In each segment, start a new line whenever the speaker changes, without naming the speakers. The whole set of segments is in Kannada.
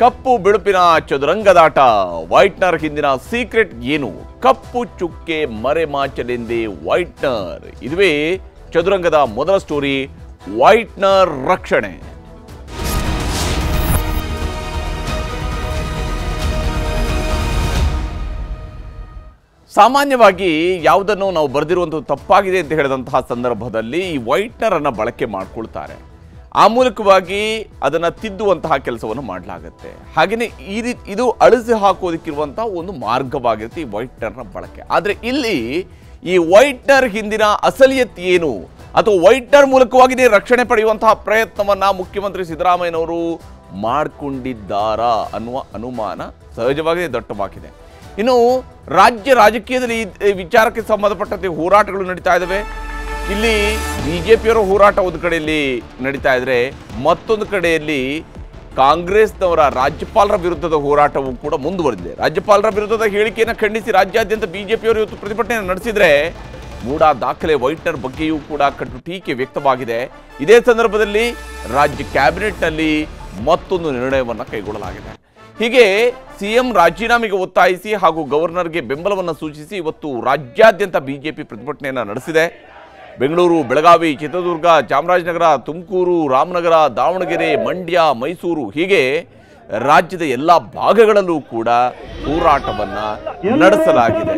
ಕಪ್ಪು ಬಿಳುಪಿನ ಚದುರಂಗದಾಟ. ವೈಟ್ನರ್ ಹಿಂದಿನ ಸೀಕ್ರೆಟ್ ಏನು? ಕಪ್ಪು ಚುಕ್ಕೆ ಮರೆಮಾಚಲೆಂದೇ ವೈಟ್ನರ್. ಇದುವೇ ಚದುರಂಗದ ಮೊದಲ ಸ್ಟೋರಿ, ವೈಟ್ನರ್ ರಕ್ಷಣೆ. ಸಾಮಾನ್ಯವಾಗಿ ಯಾವುದನ್ನು ನಾವು ಬರೆದಿರುವಂಥದ್ದು ತಪ್ಪಾಗಿದೆ ಅಂತ ಹೇಳಿದಂತಹ ಸಂದರ್ಭದಲ್ಲಿ ಈ ವೈಟ್ನರನ್ನು ಬಳಕೆ ಮಾಡ್ಕೊಳ್ತಾರೆ. ಆ ಮೂಲಕವಾಗಿ ಅದನ್ನು ತಿದ್ದುವಂತಹ ಕೆಲಸವನ್ನು ಮಾಡಲಾಗುತ್ತೆ. ಹಾಗೆಯೇ ಈ ರೀತಿ ಇದು ಅಳಿಸಿ ಹಾಕೋದಕ್ಕಿರುವಂಥ ಒಂದು ಮಾರ್ಗವಾಗಿರುತ್ತೆ ಈ ವೈಟ್ನರ್ನ ಬಳಕೆ. ಆದರೆ ಇಲ್ಲಿ ಈ ವೈಟ್ನರ್ ಹಿಂದಿನ ಅಸಲಿಯತ್ ಏನು? ಅಥವಾ ವೈಟ್ನರ್ ಮೂಲಕವಾಗಿ ರಕ್ಷಣೆ ಪಡೆಯುವಂತಹ ಪ್ರಯತ್ನವನ್ನು ಮುಖ್ಯಮಂತ್ರಿ ಸಿದ್ದರಾಮಯ್ಯನವರು ಮಾಡಿಕೊಂಡಿದ್ದಾರಾ ಅನ್ನುವ ಅನುಮಾನ ಸಹಜವಾಗಿಯೇ ದಟ್ಟವಾಗಿದೆ. ಇನ್ನು ರಾಜ್ಯ ರಾಜಕೀಯದಲ್ಲಿ ಈ ವಿಚಾರಕ್ಕೆ ಸಂಬಂಧಪಟ್ಟಂತೆ ಹೋರಾಟಗಳು ನಡೀತಾ ಇದ್ದಾವೆ ಇಲ್ಲಿ ಬಿಜೆಪಿಯವರ ಹೋರಾಟ ಒಂದು ಕಡೆಯಲ್ಲಿ ನಡೀತಾ ಇದ್ರೆ ಮತ್ತೊಂದು ಕಡೆಯಲ್ಲಿ ಕಾಂಗ್ರೆಸ್ನವರ ರಾಜ್ಯಪಾಲರ ವಿರುದ್ಧದ ಹೋರಾಟವು ಕೂಡ ಮುಂದುವರೆದಿದೆ. ರಾಜ್ಯಪಾಲರ ವಿರುದ್ಧದ ಹೇಳಿಕೆಯನ್ನು ಖಂಡಿಸಿ ರಾಜ್ಯಾದ್ಯಂತ ಬಿಜೆಪಿಯವರು ಇವತ್ತು ಪ್ರತಿಭಟನೆ ನಡೆಸಿದ್ರೆ ಮೂಡ ದಾಖಲೆ ವೈಟ್ನರ್ ಬಗ್ಗೆಯೂ ಕೂಡ ಕಟ್ಟು ಟೀಕೆ ವ್ಯಕ್ತವಾಗಿದೆ. ಇದೇ ಸಂದರ್ಭದಲ್ಲಿ ರಾಜ್ಯ ಕ್ಯಾಬಿನೆಟ್ನಲ್ಲಿ ಮತ್ತೊಂದು ನಿರ್ಣಯವನ್ನು ಕೈಗೊಳ್ಳಲಾಗಿದೆ. ಹೀಗೆ ಸಿಎಂ ರಾಜೀನಾಮೆಗೆ ಒತ್ತಾಯಿಸಿ ಹಾಗೂ ಗವರ್ನರ್ಗೆ ಬೆಂಬಲವನ್ನು ಸೂಚಿಸಿ ಇವತ್ತು ರಾಜ್ಯಾದ್ಯಂತ ಬಿಜೆಪಿ ಪ್ರತಿಭಟನೆಯನ್ನು ನಡೆಸಿದೆ. ಬೆಂಗಳೂರು, ಬೆಳಗಾವಿ, ಚಿತ್ರದುರ್ಗ, ಚಾಮರಾಜನಗರ, ತುಮಕೂರು, ರಾಮನಗರ, ದಾವಣಗೆರೆ, ಮಂಡ್ಯ, ಮೈಸೂರು ಹೀಗೆ ರಾಜ್ಯದ ಎಲ್ಲ ಭಾಗಗಳಲ್ಲೂ ಕೂಡ ಹೋರಾಟವನ್ನು ನಡೆಸಲಾಗಿದೆ.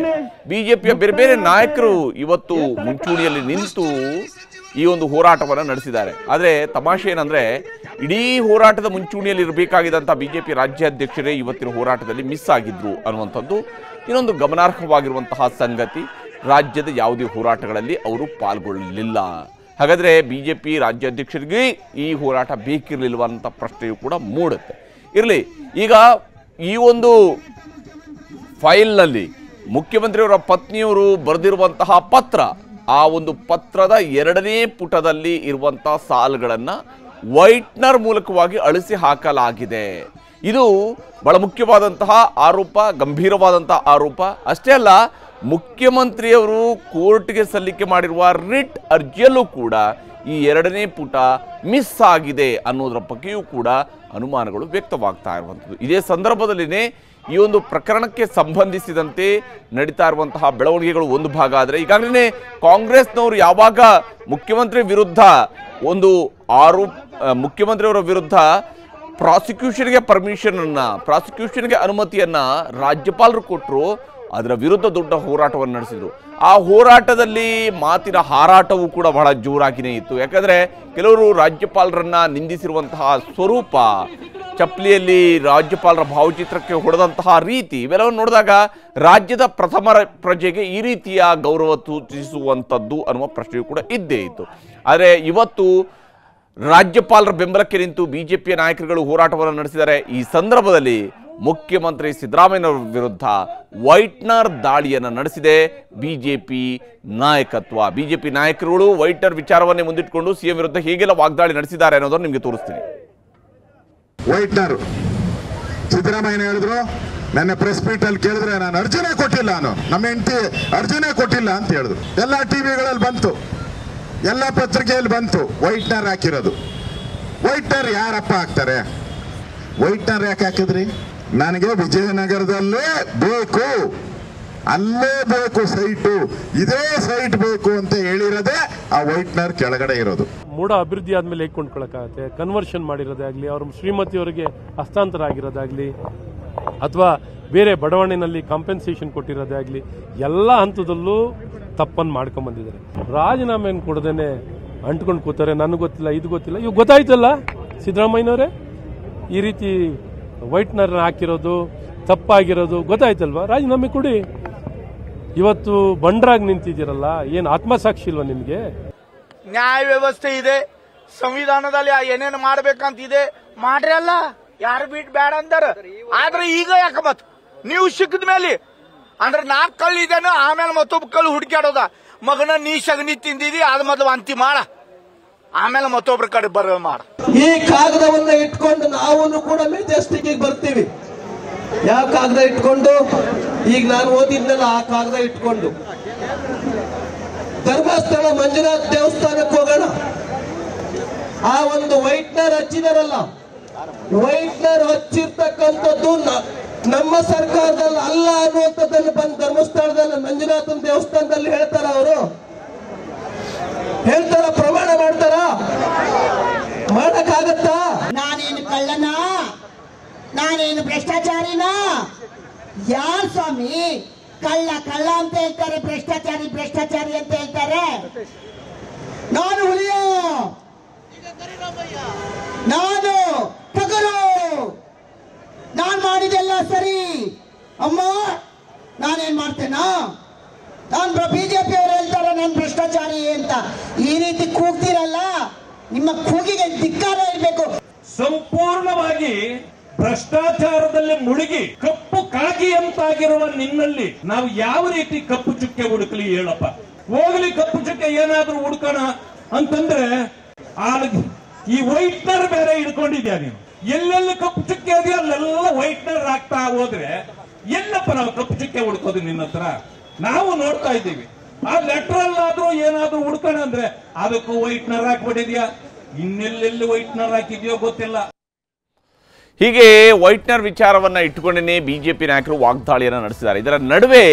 ಬಿಜೆಪಿಯ ಬೇರೆ ಬೇರೆ ನಾಯಕರು ಇವತ್ತು ಮುಂಚೂಣಿಯಲ್ಲಿ ನಿಂತು ಈ ಒಂದು ಹೋರಾಟವನ್ನು ನಡೆಸಿದ್ದಾರೆ. ಆದರೆ ತಮಾಷೆ ಏನಂದರೆ, ಇಡೀ ಹೋರಾಟದ ಮುಂಚೂಣಿಯಲ್ಲಿ ಇರಬೇಕಾಗಿದ್ದಂಥ ಬಿಜೆಪಿ ರಾಜ್ಯಾಧ್ಯಕ್ಷರೇ ಇವತ್ತಿನ ಹೋರಾಟದಲ್ಲಿ ಮಿಸ್ ಆಗಿದ್ರು ಅನ್ನುವಂಥದ್ದು ಇನ್ನೊಂದು ಗಮನಾರ್ಹವಾಗಿರುವಂತಹ ಸಂಗತಿ. ರಾಜ್ಯದ ಯಾವುದೇ ಹೋರಾಟಗಳಲ್ಲಿ ಅವರು ಪಾಲ್ಗೊಳ್ಳಲಿಲ್ಲ. ಹಾಗಾದರೆ ಬಿ ಜೆ ಪಿ ರಾಜ್ಯಾಧ್ಯಕ್ಷರಿಗೆ ಈ ಹೋರಾಟ ಬೇಕಿರಲಿಲ್ವ ಅಂತ ಪ್ರಶ್ನೆಯೂ ಕೂಡ ಮೂಡುತ್ತೆ. ಇರಲಿ, ಈಗ ಈ ಒಂದು ಫೈಲ್ನಲ್ಲಿ ಮುಖ್ಯಮಂತ್ರಿಯವರ ಪತ್ನಿಯವರು ಬರೆದಿರುವಂತಹ ಪತ್ರ, ಆ ಒಂದು ಪತ್ರದ ಎರಡನೇ ಪುಟದಲ್ಲಿ ಇರುವಂತಹ ಸಾಲುಗಳನ್ನು ವೈಟ್ನರ್ ಮೂಲಕವಾಗಿ ಅಳಿಸಿ ಹಾಕಲಾಗಿದೆ. ಇದು ಬಹಳ ಮುಖ್ಯವಾದಂತಹ ಆರೋಪ, ಗಂಭೀರವಾದಂತಹ ಆರೋಪ. ಅಷ್ಟೇ ಅಲ್ಲ ಮುಖ್ಯಮಂತ್ರಿಯವರು ಕೋರ್ಟ್ಗೆ ಸಲ್ಲಿಕೆ ಮಾಡಿರುವ ರಿಟ್ ಅರ್ಜಿಯಲ್ಲೂ ಕೂಡ ಈ ಎರಡನೇ ಪುಟ ಮಿಸ್ ಆಗಿದೆ ಅನ್ನೋದರ ಬಗ್ಗೆಯೂ ಕೂಡ ಅನುಮಾನಗಳು ವ್ಯಕ್ತವಾಗ್ತಾ ಇರುವಂಥದ್ದು. ಇದೇ ಸಂದರ್ಭದಲ್ಲಿನೇ ಈ ಒಂದು ಪ್ರಕರಣಕ್ಕೆ ಸಂಬಂಧಿಸಿದಂತೆ ನಡೀತಾ ಇರುವಂತಹ ಬೆಳವಣಿಗೆಗಳು ಒಂದು ಭಾಗ ಆದರೆ ಈಗಾಗಲೇ ಕಾಂಗ್ರೆಸ್ನವರು ಯಾವಾಗ ಮುಖ್ಯಮಂತ್ರಿ ವಿರುದ್ಧ ಒಂದು ಆರೋಪ ಮುಖ್ಯಮಂತ್ರಿಯವರ ವಿರುದ್ಧ ಪ್ರಾಸಿಕ್ಯೂಷನ್ಗೆ ಪರ್ಮಿಷನನ್ನು, ಪ್ರಾಸಿಕ್ಯೂಷನ್ಗೆ ಅನುಮತಿಯನ್ನು ರಾಜ್ಯಪಾಲರು ಕೊಟ್ಟರು ಅದರ ವಿರುದ್ಧ ದೊಡ್ಡ ಹೋರಾಟವನ್ನು ನಡೆಸಿದರು. ಆ ಹೋರಾಟದಲ್ಲಿ ಮಾತಿನ ಹಾರಾಟವೂ ಕೂಡ ಬಹಳ ಜೋರಾಗಿನೇ ಇತ್ತು. ಯಾಕಂದ್ರೆ ಕೆಲವರು ರಾಜ್ಯಪಾಲರನ್ನ ನಿಂದಿಸಿರುವಂತಹ ಸ್ವರೂಪ ಚಪ್ಪಲಿಯಲ್ಲಿ ರಾಜ್ಯಪಾಲರ ಭಾವಚಿತ್ರಕ್ಕೆ ಹೊಡೆದಂತಹ ರೀತಿ, ಇವೆಲ್ಲವನ್ನು ನೋಡಿದಾಗ ರಾಜ್ಯದ ಪ್ರಥಮ ಪ್ರಜೆಗೆ ಈ ರೀತಿಯ ಗೌರವ ಸೂಚಿಸುವಂಥದ್ದು ಅನ್ನುವ ಪ್ರಶ್ನೆಯೂ ಕೂಡ ಇದ್ದೇ ಇತ್ತು. ಆದರೆ ಇವತ್ತು ರಾಜ್ಯಪಾಲರ ಬೆಂಬಲಕ್ಕೆ ನಿಂತು ಬಿಜೆಪಿಯ ನಾಯಕರುಗಳು ಹೋರಾಟವನ್ನು ನಡೆಸಿದ್ದಾರೆ ಈ ಸಂದರ್ಭದಲ್ಲಿ ಮುಖ್ಯಮಂತ್ರಿ ಸಿದ್ದರಾಮಯ್ಯನವರ ವಿರುದ್ಧ ವೈಟ್ನರ್ ದಾಳಿಯನ್ನು ನಡೆಸಿದೆ ಬಿಜೆಪಿ ನಾಯಕತ್ವ. ಬಿಜೆಪಿ ನಾಯಕರುಗಳು ವೈಟ್ನರ್ ವಿಚಾರವನ್ನೇ ಮುಂದಿಟ್ಟುಕೊಂಡು ಸಿಎಂ ವಿರುದ್ಧ ಹೇಗೆಲ್ಲ ವಾಗ್ದಾಳಿ ನಡೆಸಿದ್ದಾರೆ ಅನ್ನೋದನ್ನು ನಿಮಗೆ ತೋರಿಸ್ತೀನಿ.
ವೈಟ್ನರ್ ಸಿದ್ದರಾಮಯ್ಯ ಹೇಳಿದ್ರು, ನನ್ನ ಪ್ರೆಸ್ ಮೀಟ್ ಅಲ್ಲಿ ಕೇಳಿದ್ರೆ ನಾನು ಅರ್ಜಿನೇ ಕೊಟ್ಟಿಲ್ಲ ನಾನು. ನಮ್ಮ ಹೆಂಡತಿ ಅರ್ಜಿನೇ ಕೊಟ್ಟಿಲ್ಲ ಅಂತ ಹೇಳಿದ್ರು. ಎಲ್ಲ ಟಿವಿಗಳಲ್ಲಿ ಬಂತು. ಎಲ್ಲ ಪತ್ರಿಕೆಯಲ್ಲಿ ಬಂತು. ವೈಟ್ನರ್ ಹಾಕಿರೋದು. ವೈಟ್ನರ್ ಯಾರಪ್ಪ ಹಾಕ್ತಾರೆ? ವೈಟ್ನರ್ ಯಾಕೆ ಹಾಕಿದ್ರಿ? ನನಗೆ ವಿಜಯನಗರದಲ್ಲೇ ಬೇಕು. ಅಲ್ಲೇ ಬೇಕು ಸೈಟು. ಇದೇ ಸೈಟ್ ಬೇಕು ಅಂತ ಹೇಳಿರೋದೇ ಆ ವೈಟ್ನರ್ ಕೆಳಗಡೆ ಇರೋದು.
ಮೂಡ ಅಭಿವೃದ್ಧಿ ಆದ್ಮೇಲೆ ಹೇಗೆ ಕೊಂಡ್ಕೊಳಕಾಗತ್ತೆ ಕನ್ವರ್ಷನ್ ಮಾಡಿರೋದಾಗ್ಲಿ, ಅವ್ರ ಶ್ರೀಮತಿಯವರಿಗೆ ಹಸ್ತಾಂತರ ಆಗಿರೋದಾಗ್ಲಿ ಅಥವಾ ಬೇರೆ ಬಡಾವಣೆಯಲ್ಲಿ ಕಾಂಪೆನ್ಸೇಷನ್ ಕೊಟ್ಟಿರೋದೇ ಆಗಲಿ ಎಲ್ಲ ಹಂತದಲ್ಲೂ ತಪ್ಪನ್ನು ಮಾಡ್ಕೊಂಡ್ ಬಂದಿದ್ದಾರೆ ರಾಜೀನಾಮೆಯನ್ನು ಕೊಡದೇನೆ ಅಂಟ್ಕೊಂಡು ಕೂತಾರೆ, ನನಗೆ ಗೊತ್ತಿಲ್ಲ, ಇದು ಗೊತ್ತಿಲ್ಲ. ಇವು ಗೊತ್ತಾಯ್ತಲ್ಲ ಸಿದ್ದರಾಮಯ್ಯನವರೇ? ಈ ರೀತಿ ವೈಟ್ನರ್ ಹಾಕಿರೋದು, ತಪ್ಪಾಗಿರೋದು ಗೊತ್ತಾಯ್ತಲ್ವಾ? ರಾಜೀನಾಮೆ ಕೊಡಿ. ಇವತ್ತು ಬಂಡ್ರಾಗಿ ನಿಂತಿದ್ದೀರಲ್ಲ, ಏನು ಆತ್ಮಸಾಕ್ಷಿ ಇಲ್ವಾ ನಿಮಗೆ?
ನ್ಯಾಯ ವ್ಯವಸ್ಥೆ ಇದೆ, ಸಂವಿಧಾನದಲ್ಲಿ ಏನೇನು ಮಾಡ್ಬೇಕಂತ ಇದೆ ಮಾಡ್ರಿ ಅಲ್ಲ ಯಾರು ಬಿಟ್ಟು ಬೇಡ ಅಂದಾರ? ಆದ್ರೆ ಈಗ ಯಾಕೆ ಮತ್? ನೀವು ಸಿಕ್ಕಿದ ಮೇಲೆ ಅಂದ್ರೆ ನಾ ಕಳ್ಳಿದ್ದೇನೆ ಆಮೇಲೆ ಮತ್ತೊಬ್ಬ ಕಳ್ಳು ಹುಡುಕ್ಯಾಡೋದ. ಮಗನ ನೀ ಸಗಣಿ ತಿಂದಿದಿ ಅದ್ ಮೊದಲು ಅಂತಿ ಮಾಡ. ಆಮೇಲೆ ಮತ್ತೊಬ್ರ ಕಡೆ ಬರ ಮಾಡ.
ಈ ಕಾಗದವನ್ನ ಇಟ್ಕೊಂಡು ನಾವು ಕೂಡ ಮೆಜೆಸ್ಟಿಕ್ ಬರ್ತೀವಿ. ಯಾವ ಕಾಗದ ಇಟ್ಕೊಂಡು? ಈಗ ನಾನು ಓದಿದ್ನಲ್ಲ ಆ ಕಾಗದ ಇಟ್ಕೊಂಡು. ಧರ್ಮಸ್ಥಳ ಮಂಜುನಾಥ್ ದೇವಸ್ಥಾನಕ್ಕೆ ಹೋಗೋಣ. ಆ ಒಂದು ವೈಟ್ನರ್ ಹಚ್ಚಿದಾರಲ್ಲ. ವೈಟ್ನರ್ ಹಚ್ಚಿರ್ತಕ್ಕಂಥದ್ದು ನಮ್ಮ ಸರ್ಕಾರದಲ್ಲಿ ಅಲ್ಲ ಅನ್ನುವಂಥದ್ದನ್ನು ಬಂದ ಧರ್ಮಸ್ಥಳದಲ್ಲಿ ಮಂಜುನಾಥನ ದೇವಸ್ಥಾನದಲ್ಲಿ ಹೇಳ್ತಾರ ಅವರು. ಹೇಳ್ತಾರ, ಪ್ರಮಾಣ ಮಾಡ್ತಾರ? ಮಾಡಕ್ಕಾಗತ್ತಾ?
ನಾನೇನು ಕಳ್ಳನ? ನಾನೇನು ಭ್ರಷ್ಟಾಚಾರಿನ? ಯಾರ ಸ್ವಾಮಿ? ಕಳ್ಳ ಕಳ್ಳ ಅಂತ ಹೇಳ್ತಾರೆ, ಭ್ರಷ್ಟಾಚಾರಿ ಭ್ರಷ್ಟಾಚಾರಿ ಅಂತ ಹೇಳ್ತಾರೆ. ನಾನು ಹುಲಿಯೋ? ನಾನು ನಾನ್ ಮಾಡಿದೆಲ್ಲ ಸರಿ. ಅಮ್ಮ, ನಾನೇನ್ ಮಾಡ್ತೇನಾ? ನಾನ್ ಬಿಜೆಪಿ ಅವ್ರು ಹೇಳ್ತಾರ ನಾನು ಭ್ರಷ್ಟಾಚಾರಿ ಅಂತ. ಈ ರೀತಿ ಕೂಗ್ತಿರಲ್ಲ, ನಿಮ್ಮ ಕೂಗಿಗೆ ಧಿಕ್ಕಾರ ಇರ್ಬೇಕು.
ಸಂಪೂರ್ಣವಾಗಿ ಭ್ರಷ್ಟಾಚಾರದಲ್ಲಿ ಮುಳುಗಿ ಕಪ್ಪು ಕಾಗಿ ಅಂತಾಗಿರುವ ನಿನ್ನಲ್ಲಿ ನಾವು ಯಾವ ರೀತಿ ಕಪ್ಪು ಚುಕ್ಕೆ ಹುಡುಕಲಿ ಹೇಳಪ್ಪ. ಹೋಗ್ಲಿ ಕಪ್ಪು ಚುಕ್ಕೆ, ಏನಾದ್ರೂ ಹುಡುಕೋಣ ಅಂತಂದ್ರೆ ಆ ಈ ವೈಟ್ನರ್ ಬೇರೆ ಹಿಡ್ಕೊಂಡಿದ್ಯಾ ನೀನು? ಎಲ್ಲೆಲ್ಲಿ ಕಪ್ಪು ಚುಕ್ಕೆ ಇದೆಯೋ ಅಲ್ಲೆಲ್ಲ ವೈಟ್ನರ್ ಆಗ್ತಾ ಹೋದ್ರೆ, ಎಲ್ಲಪ್ಪ ನಾವು ಕಪ್ಪು ಚುಕ್ಕೆ ಹುಡ್ಕೋದು ನಿನ್ನ ಹತ್ರ? ನಾವು ನೋಡ್ತಾ ಇದ್ದೀವಿ. ಆ ಲೆಟರ್ ಆದ್ರೂ ಏನಾದ್ರೂ ಹುಡ್ಕೋಣ ಅಂದ್ರೆ ಅದಕ್ಕೂ ವೈಟ್ನರ್ ಹಾಕ್ಬಿಟ್ಟಿದ್ಯಾ? ಇನ್ನೆಲ್ಲೆಲ್ಲಿ ವೈಟ್ನರ್ ಹಾಕಿದ್ಯೋ ಗೊತ್ತಿಲ್ಲ.
ಹೀಗೆ ವೈಟ್ನರ್ ವಿಚಾರವನ್ನ ಇಟ್ಟುಕೊಂಡೇ ಬಿಜೆಪಿ ನಾಯಕರು ವಾಗ್ದಾಳಿಯನ್ನು ನಡೆಸಿದ್ದಾರೆ. ಇದರ ನಡುವೆ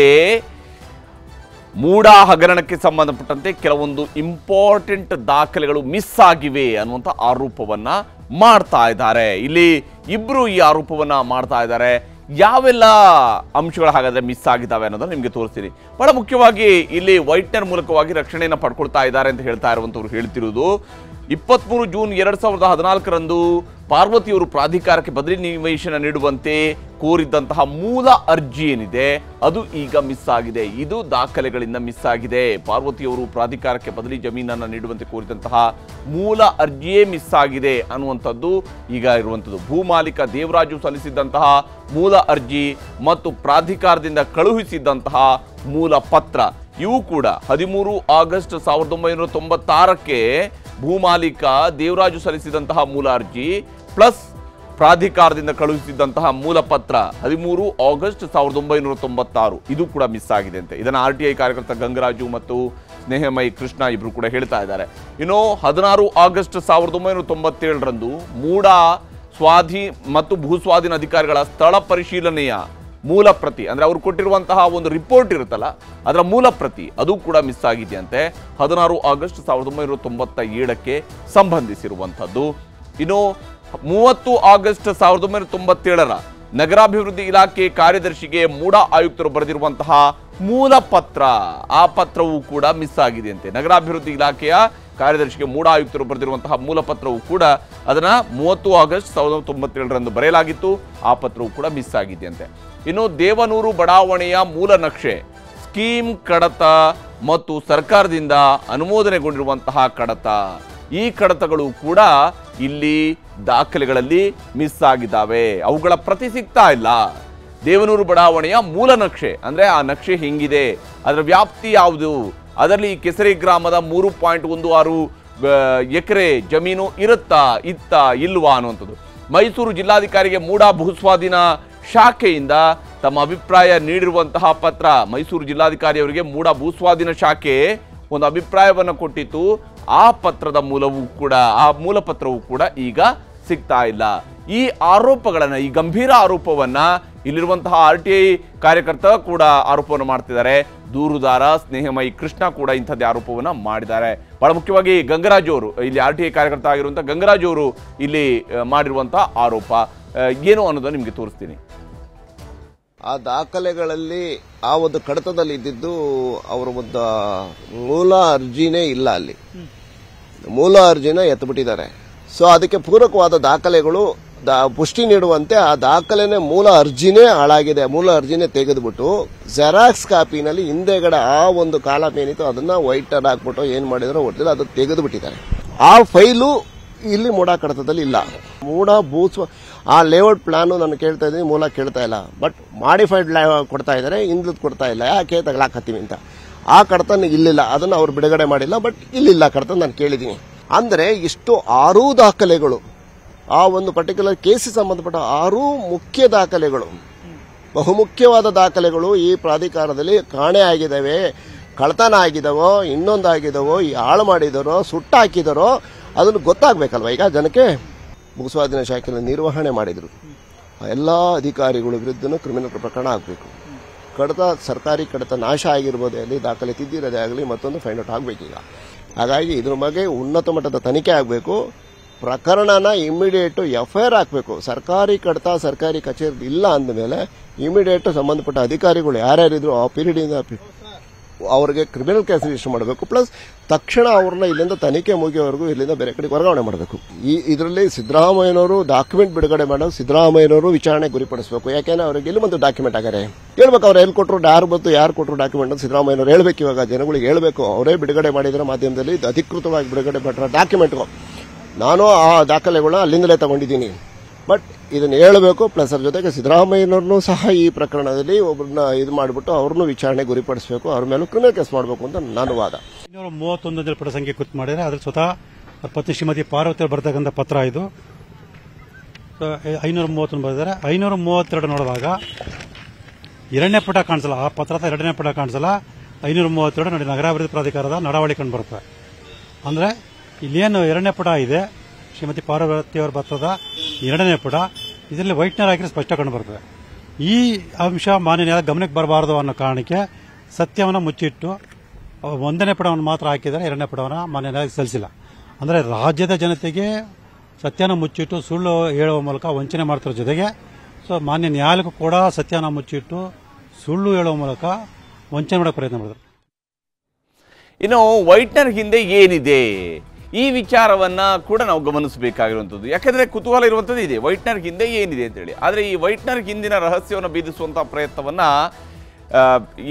ಮೂಡ ಹಗರಣಕ್ಕೆ ಸಂಬಂಧಪಟ್ಟಂತೆ ಕೆಲವೊಂದು ಇಂಪಾರ್ಟೆಂಟ್ ದಾಖಲೆಗಳು ಮಿಸ್ ಆಗಿವೆ ಅನ್ನುವಂಥ ಆರೋಪವನ್ನ ಮಾಡ್ತಾ ಇದ್ದಾರೆ. ಇಲ್ಲಿ ಇಬ್ರು ಈ ಆರೋಪವನ್ನ ಮಾಡ್ತಾ ಇದ್ದಾರೆ. ಯಾವೆಲ್ಲ ಅಂಶಗಳು ಹಾಗಾದ್ರೆ ಮಿಸ್ ಆಗಿದ್ದಾವೆ ಅನ್ನೋದನ್ನ ನಿಮಗೆ ತೋರಿಸ್ತೀನಿ. ಬಹಳ ಮುಖ್ಯವಾಗಿ ಇಲ್ಲಿ ವೈಟ್ನರ್ ಮೂಲಕವಾಗಿ ರಕ್ಷಣೆಯನ್ನು ಪಡ್ಕೊಳ್ತಾ ಇದ್ದಾರೆ ಅಂತ ಹೇಳ್ತಾ ಇರುವಂಥವ್ರು ಹೇಳ್ತಿರುವುದು ಇಪ್ಪತ್ಮೂರು ಜೂನ್ ಎರಡು ಸಾವಿರದ ಹದಿನಾಲ್ಕರಂದು ಪಾರ್ವತಿಯವರು ಪ್ರಾಧಿಕಾರಕ್ಕೆ ಬದಲಿ ನಿವೇಶನ ನೀಡುವಂತೆ ಕೋರಿದ್ದಂತಹ ಮೂಲ ಅರ್ಜಿ ಏನಿದೆ, ಅದು ಈಗ ಮಿಸ್ ಆಗಿದೆ. ಇದು ದಾಖಲೆಗಳಿಂದ ಮಿಸ್ ಆಗಿದೆ. ಪಾರ್ವತಿಯವರು ಪ್ರಾಧಿಕಾರಕ್ಕೆ ಬದಲಿ ಜಮೀನನ್ನು ನೀಡುವಂತೆ ಕೋರಿದಂತಹ ಮೂಲ ಅರ್ಜಿಯೇ ಮಿಸ್ ಆಗಿದೆ ಅನ್ನುವಂಥದ್ದು ಈಗ ಇರುವಂಥದ್ದು. ಭೂಮಾಲೀಕ ದೇವರಾಜು ಸಲ್ಲಿಸಿದ್ದಂತಹ ಮೂಲ ಅರ್ಜಿ ಮತ್ತು ಪ್ರಾಧಿಕಾರದಿಂದ ಕಳುಹಿಸಿದ್ದಂತಹ ಮೂಲ ಪತ್ರ. ಇವು ಕೂಡ ಹದಿಮೂರು ಆಗಸ್ಟ್ ಸಾವಿರದ ಒಂಬೈನೂರ ತೊಂಬತ್ತಾರಕ್ಕೆ ಭೂಮಾಲೀಕ ದೇವರಾಜು ಸಲ್ಲಿಸಿದಂತಹ ಮೂಲ ಅರ್ಜಿ ಪ್ಲಸ್ ಪ್ರಾಧಿಕಾರದಿಂದ ಕಳುಹಿಸಿದ್ದಂತಹ ಮೂಲ ಪತ್ರ ಹದಿಮೂರು ಆಗಸ್ಟ್ ಸಾವಿರದ ಒಂಬೈನೂರ ತೊಂಬತ್ತಾರು. ಇದು ಕೂಡ ಮಿಸ್ ಆಗಿದೆ ಅಂತೆ. ಇದನ್ನು ಆರ್ ಟಿ ಐ ಕಾರ್ಯಕರ್ತ ಗಂಗರಾಜು ಮತ್ತು ಸ್ನೇಹಮಯಿ ಕೃಷ್ಣ ಇಬ್ಬರು ಕೂಡ ಹೇಳ್ತಾ ಇದ್ದಾರೆ. ಇನ್ನು ಹದಿನಾರು ಆಗಸ್ಟ್ ಸಾವಿರದ ಒಂಬೈನೂರ ತೊಂಬತ್ತೇಳರಂದು ಮೂಡ ಸ್ವಾಧೀ ಮತ್ತು ಭೂಸ್ವಾಧೀನ ಅಧಿಕಾರಿಗಳ ಸ್ಥಳ ಪರಿಶೀಲನೆಯ ಮೂಲ ಪ್ರತಿ, ಅಂದರೆ ಅವರು ಕೊಟ್ಟಿರುವಂತಹ ಒಂದು ರಿಪೋರ್ಟ್ ಇರುತ್ತಲ್ಲ, ಅದರ ಮೂಲ ಪ್ರತಿ, ಅದು ಕೂಡ ಮಿಸ್ ಆಗಿದೆಯಂತೆ. ಹದಿನಾರು ಆಗಸ್ಟ್ ಸಾವಿರದ ಒಂಬೈನೂರ ತೊಂಬತ್ತ ಏಳಕ್ಕೆ ಸಂಬಂಧಿಸಿರುವಂಥದ್ದು. ಇನ್ನು ಮೂವತ್ತು ಆಗಸ್ಟ್ ಸಾವಿರದ ಒಂಬೈನೂರ ತೊಂಬತ್ತೇಳರ ನಗರಾಭಿವೃದ್ಧಿ ಇಲಾಖೆ ಕಾರ್ಯದರ್ಶಿಗೆ ಮೂಡ ಆಯುಕ್ತರು ಬರೆದಿರುವಂತಹ ಮೂಲ ಪತ್ರ, ಆ ಪತ್ರವೂ ಕೂಡ ಮಿಸ್ ಆಗಿದೆಯಂತೆ. ನಗರಾಭಿವೃದ್ಧಿ ಇಲಾಖೆಯ ಕಾರ್ಯದರ್ಶಿಗೆ ಮೂಡ ಆಯುಕ್ತರು ಬರೆದಿರುವಂತಹ ಮೂಲ ಪತ್ರವು ಕೂಡ ಅದನ್ನು ಮೂವತ್ತು ಆಗಸ್ಟ್ ಸಾವಿರದ ತೊಂಬತ್ತೇಳರಂದು ಬರೆಯಲಾಗಿತ್ತು. ಆ ಪತ್ರವು ಕೂಡ ಮಿಸ್ ಆಗಿದೆಯಂತೆ. ಇನ್ನು ದೇವನೂರು ಬಡಾವಣೆಯ ಮೂಲ ನಕ್ಷೆ, ಸ್ಕೀಮ್ ಕಡತ ಮತ್ತು ಸರ್ಕಾರದಿಂದ ಅನುಮೋದನೆಗೊಂಡಿರುವಂತಹ ಕಡತ. ಈ ಕಡತಗಳು ಕೂಡ ಇಲ್ಲಿ ದಾಖಲೆಗಳಲ್ಲಿ ಮಿಸ್ ಆಗಿದ್ದಾವೆ. ಅವುಗಳ ಪ್ರತಿ ಸಿಗ್ತಾ ಇಲ್ಲ. ದೇವನೂರು ಬಡಾವಣೆಯ ಮೂಲ ನಕ್ಷೆ, ಅಂದರೆ ಆ ನಕ್ಷೆ ಹೆಂಗಿದೆ, ಅದರ ವ್ಯಾಪ್ತಿ ಯಾವುದು? ಅದರಲ್ಲಿ ಕೆಸರಿ ಗ್ರಾಮದ ಮೂರು ಪಾಯಿಂಟ್ ಒಂದು ಆರು ಎಕರೆ ಜಮೀನು ಇರುತ್ತಾ ಇತ್ತ ಇಲ್ವಾ ಅನ್ನುವಂಥದ್ದು. ಮೈಸೂರು ಜಿಲ್ಲಾಧಿಕಾರಿಗೆ ಮೂಡಾ ಭೂಸ್ವಾಧೀನ ಶಾಖೆಯಿಂದ ತಮ್ಮ ಅಭಿಪ್ರಾಯ ನೀಡಿರುವಂತಹ ಪತ್ರ ಮೈಸೂರು ಜಿಲ್ಲಾಧಿಕಾರಿಯವರಿಗೆ ಮೂಡ ಭೂಸ್ವಾಧೀನ ಶಾಖೆ ಒಂದು ಅಭಿಪ್ರಾಯವನ್ನು ಕೊಟ್ಟಿತ್ತು. ಆ ಪತ್ರದ ಮೂಲವೂ ಕೂಡ, ಆ ಮೂಲ ಪತ್ರವೂ ಕೂಡ ಈಗ ಸಿಗ್ತಾ ಇಲ್ಲ. ಈ ಆರೋಪಗಳನ್ನು ಈ ಗಂಭೀರ ಆರೋಪವನ್ನು ಇಲ್ಲಿರುವಂತಹ ಆರ್ ಟಿ ಐ ಕಾರ್ಯಕರ್ತ ಕೂಡ ಆರೋಪವನ್ನು ಮಾಡ್ತಿದ್ದಾರೆ. ದೂರುದಾರ ಸ್ನೇಹಮಯಿ ಕೃಷ್ಣ ಕೂಡ ಇಂಥದ್ದೇ ಆರೋಪವನ್ನು ಮಾಡಿದ್ದಾರೆ. ಬಹಳ ಮುಖ್ಯವಾಗಿ ಗಂಗರಾಜ್ ಅವರು ಇಲ್ಲಿ ಆರ್ ಟಿ ಐ ಕಾರ್ಯಕರ್ತ ಆಗಿರುವಂಥ ಗಂಗರಾಜ್ ಅವರು ಇಲ್ಲಿ ಮಾಡಿರುವಂಥ ಆರೋಪ. ಏನು ಅನ್ನೋದನ್ನು ನಿಮಗೆ ತೋರಿಸ್ತೀನಿ.
ಆ ದಾಖಲೆಗಳಲ್ಲಿ ಆ ಒಂದು ಕಡತದಲ್ಲಿ ಇದ್ದಿದ್ದು ಅವರ ಒಂದು ಮೂಲ ಅರ್ಜಿನೇ ಇಲ್ಲ ಅಲ್ಲಿ. ಮೂಲ ಅರ್ಜಿನ ಎತ್ತಬಿಟ್ಟಿದ್ದಾರೆ ಸೊ ಅದಕ್ಕೆ ಪೂರಕವಾದ ದಾಖಲೆಗಳು ಪುಷ್ಟಿ ನೀಡುವಂತೆ ಆ ದಾಖಲೆನೇ ಮೂಲ ಅರ್ಜಿನೇ ಹಾಳಾಗಿದೆ. ಮೂಲ ಅರ್ಜಿನೇ ತೆಗೆದುಬಿಟ್ಟು ಜೆರಾಕ್ಸ್ ಕಾಪಿನಲ್ಲಿ ಹಿಂದೆಗಡೆ ಆ ಒಂದು ಕಾಲಮ್ ಏನಿತ್ತು ಅದನ್ನ ವೈಟ್ ಹಾಕ್ಬಿಟ್ಟು ಏನ್ ಮಾಡಿದ್ರು ಒಟ್ಟಿಲ್ಲ ಅದು ತೆಗೆದು ಬಿಟ್ಟಿದ್ದಾರೆ ಆ ಫೈಲು ಇಲ್ಲಿ ಮೂಡ ಕಡತದಲ್ಲಿ ಇಲ್ಲ. ಮೂಡ ಬೂಸ್ ಆ ಲೇಔಟ್ ಪ್ಲಾನ್ ನಾನು ಕೇಳ್ತಾ ಇದ್ದೀನಿ, ಮೂಲ ಕೇಳ್ತಾ ಇಲ್ಲ. ಬಟ್ ಮಾಡಿಫೈಡ್ ಕೊಡ್ತಾ ಇದ್ದಾರೆ, ಹಿಂದ್ಲದ್ ಕೊಡ್ತಾ ಇಲ್ಲ. ಯಾಕೆ ತಗಲಾಕತ್ತೀವಿ ಅಂತ. ಆ ಕಡತ ಇಲ್ಲಿಲ್ಲ. ಅದನ್ನ ಅವ್ರು ಬಿಡುಗಡೆ ಮಾಡಿಲ್ಲ ಬಟ್ ಇಲ್ಲಿಲ್ಲ ಕಡತ ನಾನು ಕೇಳಿದ್ದೀನಿ. ಅಂದ್ರೆ ಇಷ್ಟು ಆರೂ ದಾಖಲೆಗಳು ಆ ಒಂದು ಪರ್ಟಿಕ್ಯುಲರ್ ಕೇಸಿಗೆ ಸಂಬಂಧಪಟ್ಟ ಆರೂ ಮುಖ್ಯ ದಾಖಲೆಗಳು. ಬಹುಮುಖ್ಯವಾದ ದಾಖಲೆಗಳು ಈ ಪ್ರಾಧಿಕಾರದಲ್ಲಿ ಕಾಣೆ ಆಗಿದ್ದಾವೆ ಕಳತನ ಆಗಿದವೋ ಇನ್ನೊಂದಾಗಿದವೋ ಹಾಳು ಮಾಡಿದರೋ, ಸುಟ್ಟಾಕಿದರೋ, ಅದನ್ನು ಗೊತ್ತಾಗಬೇಕಲ್ವ? ಈಗ ಜನಕ್ಕೆ ಭೂಸ್ವಾಧೀನ ಶಾಖೆಯಲ್ಲಿ ನಿರ್ವಹಣೆ ಮಾಡಿದರು. ಎಲ್ಲ ಅಧಿಕಾರಿಗಳ ವಿರುದ್ಧನೂ ಕ್ರಿಮಿನಲ್ ಪ್ರಕರಣ ಆಗಬೇಕು. ಕಡತ, ಸರ್ಕಾರಿ ಕಡತ ನಾಶ ಆಗಿರ್ಬೋದೇ ಅಲ್ಲಿ ದಾಖಲೆ ತಿದ್ದಿರೋದೇ ಆಗಲಿ, ಮತ್ತೊಂದು ಫೈಂಡ್ ಔಟ್ ಆಗಬೇಕೀಗ. ಹಾಗಾಗಿ ಇದ್ರ ಬಗ್ಗೆ ಉನ್ನತ ಮಟ್ಟದ ತನಿಖೆ ಆಗಬೇಕು. ಪ್ರಕರಣನ ಇಮಿಡಿಯೇಟು ಎಫ್ ಐ ಆರ್ ಹಾಕಬೇಕು. ಸರ್ಕಾರಿ ಕಡತ, ಸರ್ಕಾರಿ ಕಚೇರಿ ಇಲ್ಲ ಅಂದಮೇಲೆ ಇಮಿಡಿಯೇಟು ಸಂಬಂಧಪಟ್ಟ ಅಧಿಕಾರಿಗಳು ಯಾರ್ಯಾರಿದ್ರು ಆ ಪೀರಿಯಡಿಂದ ಅವರಿಗೆ ಕ್ರಿಮಿನಲ್ ಕೇಸ್ ರಿಜಿಸ್ಟರ್ ಮಾಡಬೇಕು. ಪ್ಲಸ್ ತಕ್ಷಣ ಅವ್ರನ್ನ ಇಲ್ಲಿಂದ ತನಿಖೆ ಮುಗಿಯೋವರೆಗೂ ಇಲ್ಲಿಂದ ಬೇರೆ ಕಡೆ ವರ್ಗಾವಣೆ ಮಾಡಬೇಕು. ಈ ಇದರಲ್ಲಿ ಸಿದ್ದರಾಮಯ್ಯನವರು ಡಾಕ್ಯುಮೆಂಟ್ ಬಿಡುಗಡೆ ಮಾಡೋದು ಸಿದ್ದರಾಮಯ್ಯನವರು ವಿಚಾರಣೆ ಗುರಿಪಡಿಸಬೇಕು. ಯಾಕೆಂದ್ರೆ ಅವ್ರಿಗೆ ಇಲ್ಲಿ ಬಂದು ಡಾಕ್ಯುಮೆಂಟ್ ಆಗಾರೆ ಹೇಳ್ಬೇಕು, ಅವ್ರು ಎಲ್ಲಿ ಕೊಟ್ಟರು ಯಾರು ಬಂತು, ಯಾರು ಕೊಟ್ಟರು ಡಾಕ್ಯುಮೆಂಟ್ ಅಂತ ಸಿದ್ದರಾಮಯ್ಯನವರು ಹೇಳಬೇಕು ಇವಾಗ. ಜನಗಳಿಗೆ ಹೇಳಬೇಕು. ಅವರೇ ಬಿಡುಗಡೆ ಮಾಡಿದ್ರೆ ಮಾಧ್ಯಮದಲ್ಲಿ ಅಧಿಕೃತವಾಗಿ ಬಿಡುಗಡೆ ಮಾಡಿರೋ ಡಾಕ್ಯುಮೆಂಟ್ ನಾನು ಆ ದಾಖಲೆಗಳನ್ನ ಅಲ್ಲಿಂದಲೇ ತಗೊಂಡಿದ್ದೀನಿ. ಬಟ್ ಇದನ್ನ ಹೇಳಬೇಕು ಪ್ಲಸ್ ಅದ್ರ ಜೊತೆಗೆ ಸಿದ್ದರಾಮಯ್ಯನವ್ರನ್ನೂ ಸಹ ಈ ಪ್ರಕರಣದಲ್ಲಿ ಒಬ್ಬರನ್ನ ಇದು ಮಾಡಿಬಿಟ್ಟು ಅವ್ರನ್ನೂ ವಿಚಾರಣೆ ಗುರಿಪಡಿಸಬೇಕು, ಅವ್ರ ಮೇಲೂ ಕ್ರಿಮಿನಲ್ ಕೇಸ್ ಮಾಡಬೇಕು ಅಂತ ನಾನು ವಾದ.
ಐನೂರ ಮೂವತ್ತೊಂದನೇ ಪುಟ ಸಂಖ್ಯೆ ಕುತ್ ಮಾಡಿದರೆ ಅದ್ರ ಸ್ವತಃ ಪತ್ನಿ ಶ್ರೀಮತಿ ಪಾರ್ವತಿ ಬರ್ತಕ್ಕಂಥ ಪತ್ರ ಇದು. ಐನೂರ ಮೂವತ್ತೊಂದು ಬರೆದಿದ್ದಾರೆ. ಐನೂರ ಮೂವತ್ತೆರಡು ನೋಡಿದಾಗ ಎರಡನೇ ಪುಟ ಕಾಣಿಸಲ್ಲ, ಆ ಪತ್ರದ ಎರಡನೇ ಪುಟ ಕಾಣಿಸಲ್ಲ ಐನೂರ ಮೂವತ್ತೆರಡು ನೋಡಿ ನಗರಾಭಿವೃದ್ಧಿ ಪ್ರಾಧಿಕಾರದ ನಡವಳಿ ಕಂಡು ಬರುತ್ತೆ. ಅಂದರೆ ಇಲ್ಲೇನು ಎರಡನೇ ಪುಟ ಇದೆ. ಶ್ರೀಮತಿ ಪಾರ್ವತಿ ಭತ್ತದ ಎರಡನೇ ಪುಟ. ಇದರಲ್ಲಿ ವೈಟ್ನರ್ ಹಾಕಿದ್ರೆ ಸ್ಪಷ್ಟ ಕಂಡು ಬರ್ತದೆ. ಈ ಅಂಶ ಮಾನ್ಯ ಗಮನಕ್ಕೆ ಬರಬಾರದು ಅನ್ನೋ ಕಾರಣಕ್ಕೆ ಸತ್ಯವನ್ನು ಮುಚ್ಚಿಟ್ಟು ಒಂದನೇ ಪುಟವನ್ನು ಮಾತ್ರ ಹಾಕಿದರೆ ಎರಡನೇ ಪುಟವನ್ನು ಮಾನ್ಯ ಸಲ್ಲಿಸಿಲ್ಲ. ಅಂದರೆ ರಾಜ್ಯದ ಜನತೆಗೆ ಸತ್ಯನ ಮುಚ್ಚಿಟ್ಟು, ಸುಳ್ಳು ಹೇಳುವ ಮೂಲಕ ವಂಚನೆ ಮಾಡ್ತಿರೋ ಜೊತೆಗೆ, ಸೊ ಮಾನ್ಯ ನ್ಯಾಯಾಲಯಕ್ಕೂ ಕೂಡ ಸತ್ಯನ ಮುಚ್ಚಿಟ್ಟು, ಸುಳ್ಳು ಹೇಳುವ ಮೂಲಕ ವಂಚನೆ ಮಾಡೋ ಪ್ರಯತ್ನ ಮಾಡಿದ್ರು
ಇನ್ನು ವೈಟ್ನರ್ ಹಿಂದೆ ಏನಿದೆ? ಈ ವಿಚಾರವನ್ನು ಕೂಡ ನಾವು ಗಮನಿಸಬೇಕಾಗಿರುವಂಥದ್ದು. ಯಾಕಂದ್ರೆ ಕುತೂಹಲ ಇರುವಂಥದ್ದು ಇದೆ. ವೈಟ್ನರ್ ಹಿಂದೆ ಏನಿದೆ ಅಂತೇಳಿ. ಆದರೆ ಈ ವೈಟ್ನರ್ ಹಿಂದಿನ ರಹಸ್ಯವನ್ನು ಬೀದಿಸುವಂಥ ಪ್ರಯತ್ನವನ್ನು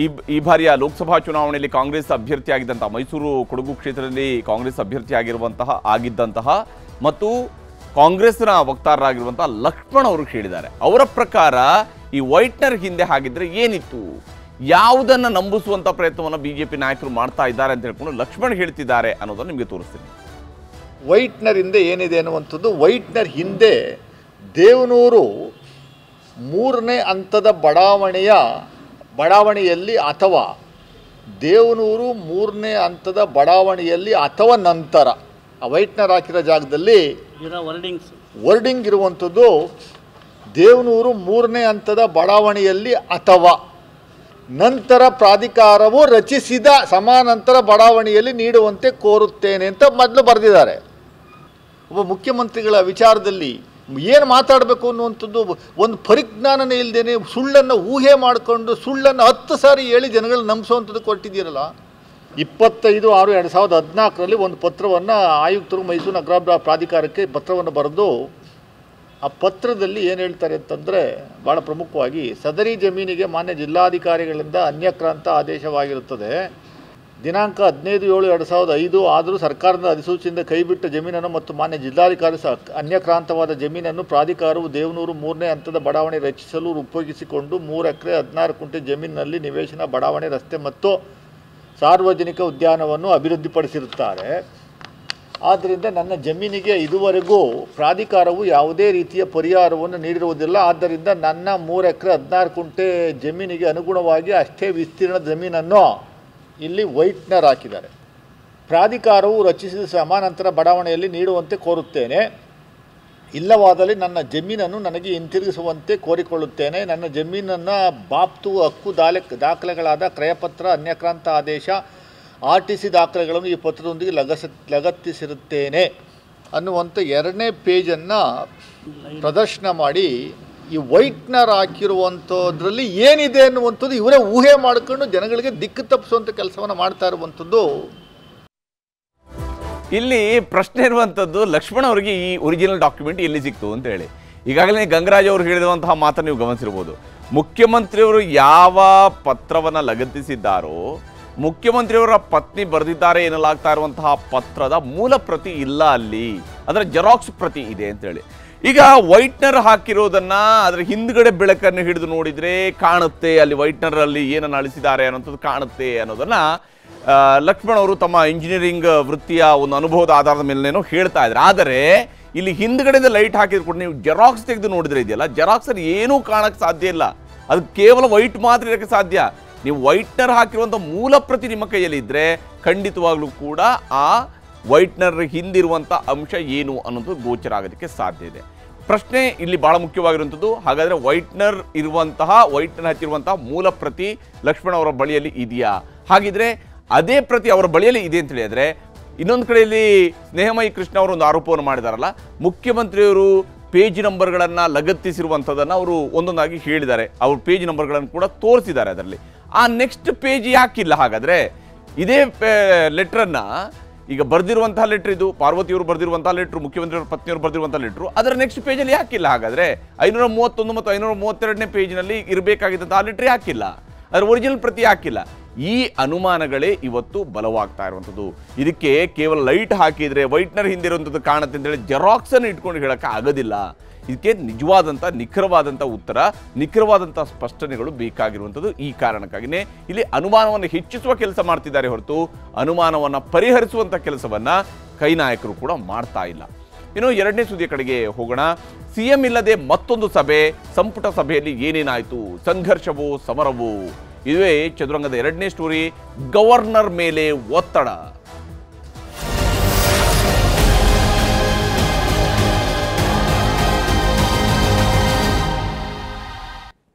ಈ ಈ ಬಾರಿಯ ಲೋಕಸಭಾ ಚುನಾವಣೆಯಲ್ಲಿ ಕಾಂಗ್ರೆಸ್ ಅಭ್ಯರ್ಥಿಯಾಗಿದ್ದಂತಹ ಮೈಸೂರು ಕೊಡಗು ಕ್ಷೇತ್ರದಲ್ಲಿ ಕಾಂಗ್ರೆಸ್ ಅಭ್ಯರ್ಥಿಯಾಗಿರುವಂತಹ ಆಗಿದ್ದಂತಹ ಮತ್ತು ಕಾಂಗ್ರೆಸ್ನ ವಕ್ತಾರರಾಗಿರುವಂತಹ ಲಕ್ಷ್ಮಣ್ ಅವರು ಹೇಳಿದ್ದಾರೆ. ಅವರ ಪ್ರಕಾರ ಈ ವೈಟ್ನರ್ ಹಿಂದೆ ಹಾಗಿದ್ರೆ ಏನಿತ್ತು? ಯಾವುದನ್ನು ನಂಬಿಸುವಂಥ ಪ್ರಯತ್ನವನ್ನು ಬಿ ಜೆ ಪಿ ನಾಯಕರು ಮಾಡ್ತಾ ಇದ್ದಾರೆ ಅಂತ ಹೇಳ್ಕೊಂಡು ಲಕ್ಷ್ಮಣ್ ಹೇಳ್ತಿದ್ದಾರೆ ಅನ್ನೋದನ್ನು ನಿಮಗೆ ತೋರಿಸ್ತೀನಿ.
ವೈಟ್ನರ್ ಹಿಂದೆ ಏನಿದೆ ಅನ್ನುವಂಥದ್ದು ವೈಟ್ನರ್ ಹಿಂದೆ ದೇವನೂರು ಮೂರನೇ ಹಂತದ ಬಡಾವಣೆಯ ಬಡಾವಣೆಯಲ್ಲಿ ಅಥವಾ ದೇವನೂರು ಮೂರನೇ ಹಂತದ ಬಡಾವಣೆಯಲ್ಲಿ ಅಥವಾ ನಂತರ. ಆ ವೈಟ್ನರ್ ಹಾಕಿರೋ ಜಾಗದಲ್ಲಿ ವರ್ಡಿಂಗ್ಸ್. ವರ್ಡಿಂಗ್ ಇರುವಂಥದ್ದು ದೇವನೂರು ಮೂರನೇ ಹಂತದ ಬಡಾವಣೆಯಲ್ಲಿ ಅಥವಾ ನಂತರ ಪ್ರಾಧಿಕಾರವು ರಚಿಸಿದ ಸಮಾನಾಂತರ ಬಡಾವಣೆಯಲ್ಲಿ ನೀಡುವಂತೆ ಕೋರುತ್ತೇನೆ ಅಂತ ಮೊದಲು ಬರೆದಿದ್ದಾರೆ. ಒಬ್ಬ ಮುಖ್ಯಮಂತ್ರಿಗಳ ವಿಚಾರದಲ್ಲಿ ಏನು ಮಾತಾಡಬೇಕು ಅನ್ನುವಂಥದ್ದು ಒಂದು ಪರಿಜ್ಞಾನನೇ ಇಲ್ಲದೇನೆ ಸುಳ್ಳನ್ನು ಊಹೆ ಮಾಡಿಕೊಂಡು ಸುಳ್ಳನ್ನು ಹತ್ತು ಸಾರಿ ಹೇಳಿ ಜನಗಳನ್ನ ನಂಬಿಸುವಂಥದ್ದು ಕೊಟ್ಟಿದ್ದೀರಲ್ಲ? ಇಪ್ಪತ್ತೈದು ಆರು ಎರಡು ಸಾವಿರದ ಹದಿನಾಲ್ಕರಲ್ಲಿ ಒಂದು ಪತ್ರವನ್ನು ಆಯುಕ್ತರು ಮೈಸೂರು ನಗರಾಭಿವೃದ್ಧಿ ಪ್ರಾಧಿಕಾರಕ್ಕೆ ಪತ್ರವನ್ನು ಬರೆದು ಆ ಪತ್ರದಲ್ಲಿ ಏನು ಹೇಳ್ತಾರೆ ಅಂತಂದರೆ ಭಾಳ ಪ್ರಮುಖವಾಗಿ ಸದರಿ ಜಮೀನಿಗೆ ಮಾನ್ಯ ಜಿಲ್ಲಾಧಿಕಾರಿಗಳಿಂದ ಅನ್ಯಕ್ರಾಂತ ಆದೇಶವಾಗಿರುತ್ತದೆ. ದಿನಾಂಕ ಹದಿನೈದು ಏಳು ಎರಡು ಸಾವಿರದ ಐದು ಆದರೂ ಸರ್ಕಾರದ ಅಧಿಸೂಚನೆಯಿಂದ ಕೈಬಿಟ್ಟ ಜಮೀನನ್ನು ಮತ್ತು ಮಾನ್ಯ ಜಿಲ್ಲಾಧಿಕಾರಿ ಸ ಅನ್ಯಕ್ರಾಂತವಾದ ಜಮೀನನ್ನು ಪ್ರಾಧಿಕಾರವು ದೇವನೂರು ಮೂರನೇ ಹಂತದ ಬಡಾವಣೆ ರಚಿಸಲು ಉಪಯೋಗಿಸಿಕೊಂಡು ಮೂರು ಎಕರೆ ಹದಿನಾರು ಕುಂಟೆ ಜಮೀನಿನಲ್ಲಿ ನಿವೇಶನ, ಬಡಾವಣೆ, ರಸ್ತೆ ಮತ್ತು ಸಾರ್ವಜನಿಕ ಉದ್ಯಾನವನ್ನು ಅಭಿವೃದ್ಧಿಪಡಿಸಿರುತ್ತಾರೆ. ಆದ್ದರಿಂದ ನನ್ನ ಜಮೀನಿಗೆ ಇದುವರೆಗೂ ಪ್ರಾಧಿಕಾರವು ಯಾವುದೇ ರೀತಿಯ ಪರಿಹಾರವನ್ನು ನೀಡಿರುವುದಿಲ್ಲ. ಆದ್ದರಿಂದ ನನ್ನ ಮೂರು ಎಕರೆ ಹದಿನಾರು ಕುಂಟೆ ಜಮೀನಿಗೆ ಅನುಗುಣವಾಗಿ ಅಷ್ಟೇ ವಿಸ್ತೀರ್ಣ ಜಮೀನನ್ನು ಇಲ್ಲಿ ವೈಟ್ನರ್ ಹಾಕಿದ್ದಾರೆ ಪ್ರಾಧಿಕಾರವು ರಚಿಸಿದ ಸಮಾನಾಂತರ ಬಡಾವಣೆಯಲ್ಲಿ ನೀಡುವಂತೆ ಕೋರುತ್ತೇನೆ. ಇಲ್ಲವಾದಲ್ಲಿ ನನ್ನ ಜಮೀನನ್ನು ನನಗೆ ಹಿಂತಿರುಗಿಸುವಂತೆ ಕೋರಿಕೊಳ್ಳುತ್ತೇನೆ. ನನ್ನ ಜಮೀನನ್ನು ಬಾಪ್ತು ಹಕ್ಕು ದಾಲೆ ದಾಖಲೆಗಳಾದ ಕ್ರಯಪತ್ರ, ಅನ್ಯಕ್ರಾಂತ ಆದೇಶ, ಆರ್ ಟಿ ಸಿ ದಾಖಲೆಗಳನ್ನು ಈ ಪತ್ರದೊಂದಿಗೆ ಲಗಸ ಲಗತ್ತಿಸಿರುತ್ತೇನೆ ಅನ್ನುವಂಥ ಎರಡನೇ ಪೇಜನ್ನು ಪ್ರದರ್ಶನ ಮಾಡಿ ಈ ವೈಟ್ನರ್ ಹಾಕಿರುವಂಥದ್ರಲ್ಲಿ ಏನಿದೆ ಅನ್ನುವಂಥದ್ದು ಇವರೇ ಊಹೆ ಮಾಡಿಕೊಂಡು ಜನಗಳಿಗೆ ದಿಕ್ಕು ತಪ್ಪಿಸುವಂಥ ಕೆಲಸವನ್ನು ಮಾಡ್ತಾ ಇರುವಂಥದ್ದು.
ಇಲ್ಲಿ ಪ್ರಶ್ನೆ ಇರುವಂಥದ್ದು ಲಕ್ಷ್ಮಣ ಅವರಿಗೆ ಈ ಒರಿಜಿನಲ್ ಡಾಕ್ಯುಮೆಂಟ್ ಎಲ್ಲಿ ಸಿಕ್ತು ಅಂತ ಹೇಳಿ. ಈಗಾಗಲೇ ಗಂಗರಾಜ್ ಅವರು ಹೇಳಿರುವಂತಹ ಮಾತನ್ನು ನೀವು ಗಮನಿಸಿರ್ಬೋದು. ಮುಖ್ಯಮಂತ್ರಿಯವರು ಯಾವ ಪತ್ರವನ್ನು ಲಗತ್ತಿಸಿದ್ದಾರೋ, ಮುಖ್ಯಮಂತ್ರಿಯವರ ಪತ್ನಿ ಬರೆದಿದ್ದಾರೆ ಎನ್ನಲಾಗ್ತಾ ಇರುವಂತಹ ಪತ್ರದ ಮೂಲ ಪ್ರತಿ ಇಲ್ಲ ಅಲ್ಲಿ. ಅದರ ಜೆರಾಕ್ಸ್ ಪ್ರತಿ ಇದೆ ಅಂತೇಳಿ ಈಗ ವೈಟ್ನರ್ ಹಾಕಿರೋದನ್ನ ಅದರ ಹಿಂದ್ಗಡೆ ಬೆಳಕನ್ನು ಹಿಡಿದು ನೋಡಿದ್ರೆ ಕಾಣುತ್ತೆ, ಅಲ್ಲಿ ವೈಟ್ನರ್ ಅಲ್ಲಿ ಏನನ್ನು ಅಳಿಸಿದ್ದಾರೆ ಅನ್ನೋಂಥದ್ದು ಕಾಣುತ್ತೆ ಅನ್ನೋದನ್ನ ಲಕ್ಷ್ಮಣ್ ಅವರು ತಮ್ಮ ಇಂಜಿನಿಯರಿಂಗ್ ವೃತ್ತಿಯ ಒಂದು ಅನುಭವದ ಆಧಾರದ ಮೇಲೇನೋ ಹೇಳ್ತಾ ಇದ್ದಾರೆ. ಆದರೆ ಇಲ್ಲಿ ಹಿಂದ್ಗಡೆಯಿಂದ ಲೈಟ್ ಹಾಕಿದ್ರು ಕೂಡ ನೀವು ಜೆರಾಕ್ಸ್ ತೆಗೆದು ನೋಡಿದ್ರೆ ಇದೆಯಲ್ಲ, ಜೆರಾಕ್ಸ್ ಅಲ್ಲಿ ಏನೂ ಕಾಣಕ್ಕೆ ಸಾಧ್ಯ ಇಲ್ಲ. ಅದು ಕೇವಲ ವೈಟ್ ಮಾತ್ರ ಇರೋಕ್ಕೆ ಸಾಧ್ಯ. ನೀವು ವೈಟ್ನರ್ ಹಾಕಿರುವಂಥ ಮೂಲ ಪ್ರತಿ ನಿಮ್ಮ ಕೈಯಲ್ಲಿ ಇದ್ರೆ ಖಂಡಿತವಾಗ್ಲೂ ಕೂಡ ಆ ವೈಟ್ನರ್ ಹಿಂದಿರುವಂಥ ಅಂಶ ಏನು ಅನ್ನೋದು ಗೋಚರ ಆಗೋದಕ್ಕೆ ಸಾಧ್ಯ ಇದೆ. ಪ್ರಶ್ನೆ ಇಲ್ಲಿ ಭಾಳ ಮುಖ್ಯವಾಗಿರುವಂಥದ್ದು, ಹಾಗಾದರೆ ವೈಟ್ನರ್ ಇರುವಂತಹ ವೈಟ್ನರ್ ಹಚ್ಚಿರುವಂತಹ ಮೂಲ ಪ್ರತಿ ಲಕ್ಷ್ಮಣ ಅವರ ಬಳಿಯಲ್ಲಿ ಇದೆಯಾ? ಹಾಗಿದ್ರೆ ಅದೇ ಪ್ರತಿ ಅವರ ಬಳಿಯಲ್ಲಿ ಇದೆ ಅಂತ ಹೇಳಿದರೆ, ಇನ್ನೊಂದು ಕಡೆಯಲ್ಲಿ ಸ್ನೇಹಮಯಿ ಕೃಷ್ಣ ಅವರು ಒಂದು ಆರೋಪವನ್ನು ಮಾಡಿದಾರಲ್ಲ, ಮುಖ್ಯಮಂತ್ರಿಯವರು ಪೇಜ್ ನಂಬರ್ಗಳನ್ನು ಲಗತ್ತಿಸಿರುವಂಥದ್ದನ್ನು ಅವರು ಒಂದೊಂದಾಗಿ ಹೇಳಿದ್ದಾರೆ. ಅವ್ರ ಪೇಜ್ ನಂಬರ್ಗಳನ್ನು ಕೂಡ ತೋರಿಸಿದ್ದಾರೆ ಅದರಲ್ಲಿ. ಆ ನೆಕ್ಸ್ಟ್ ಪೇಜ್ ಯಾಕಿಲ್ಲ? ಹಾಗಾದರೆ ಇದೇ ಲೆಟ್ರನ್ನ ಈಗ ಬರೆದಿರುವಂತಹ ಲೆಟ್ರ್ ಇದು, ಪಾರ್ವತಿಯವರು ಬರೆದಿರುವಂತಹ ಲೆಟ್ರು ಮುಖ್ಯಮಂತ್ರಿಯವರು ಪತ್ನಿಯವರು ಬರೆದಿರುವಂತಹ ಲೆಟ್ರು ಅದರ ನೆಕ್ಸ್ಟ್ ಪೇಜಲ್ಲಿ ಯಾಕಿಲ್ಲ ಹಾಗಾದರೆ ಐನೂರ ಮೂವತ್ತೊಂದು ಮತ್ತು ಐನೂರ ಮೂವತ್ತೆರಡನೇ ಪೇಜ್ನಲ್ಲಿ ಆ ಲೆಟ್ರ್ ಯಾಕಿಲ್ಲ ಅದರ ಒರಿಜಿನಲ್ ಪ್ರತಿ ಹಾಕಿಲ್ಲ. ಈ ಅನುಮಾನಗಳೇ ಇವತ್ತು ಬಲವಾಗ್ತಾ ಇರುವಂಥದ್ದು. ಇದಕ್ಕೆ ಕೇವಲ ಲೈಟ್ ಹಾಕಿದರೆ ವೈಟ್ನರ್ ಹಿಂದೆ ಇರುವಂಥದ್ದು ಕಾಣುತ್ತೆ ಅಂತೇಳಿ ಜೆರಾಕ್ಸನ್ನು ಇಟ್ಕೊಂಡು ಹೇಳೋಕ್ಕೆ ಆಗೋದಿಲ್ಲ ಇದಕ್ಕೆ ನಿಜವಾದಂಥ, ನಿಖರವಾದಂಥ ಉತ್ತರ, ನಿಖರವಾದಂಥ ಸ್ಪಷ್ಟನೆಗಳು ಬೇಕಾಗಿರುವಂಥದ್ದು ಈ ಕಾರಣಕ್ಕಾಗಿಯೇ ಇಲ್ಲಿ ಅನುಮಾನವನ್ನು ಹೆಚ್ಚಿಸುವ ಕೆಲಸ ಮಾಡ್ತಿದ್ದಾರೆ ಹೊರತು ಅನುಮಾನವನ್ನು ಪರಿಹರಿಸುವಂಥ ಕೆಲಸವನ್ನು ಕೈ ನಾಯಕರು ಕೂಡ ಮಾಡ್ತಾ ಇಲ್ಲ. ಇನ್ನು ಎರಡನೇ ಸುದ್ದಿಯ ಕಡೆಗೆ ಹೋಗೋಣ. ಸಿಎಂ ಇಲ್ಲದೆ ಮತ್ತೊಂದು ಸಭೆ, ಸಂಪುಟ ಸಭೆಯಲ್ಲಿ ಏನೇನಾಯಿತು? ಸಂಘರ್ಷವೋ, ಸಮರವೋ? ಇದುವೇ ಚದುರಂಗದ ಎರಡನೇ ಸ್ಟೋರಿ, ಗವರ್ನರ್ ಮೇಲೆ ಒತ್ತಡ.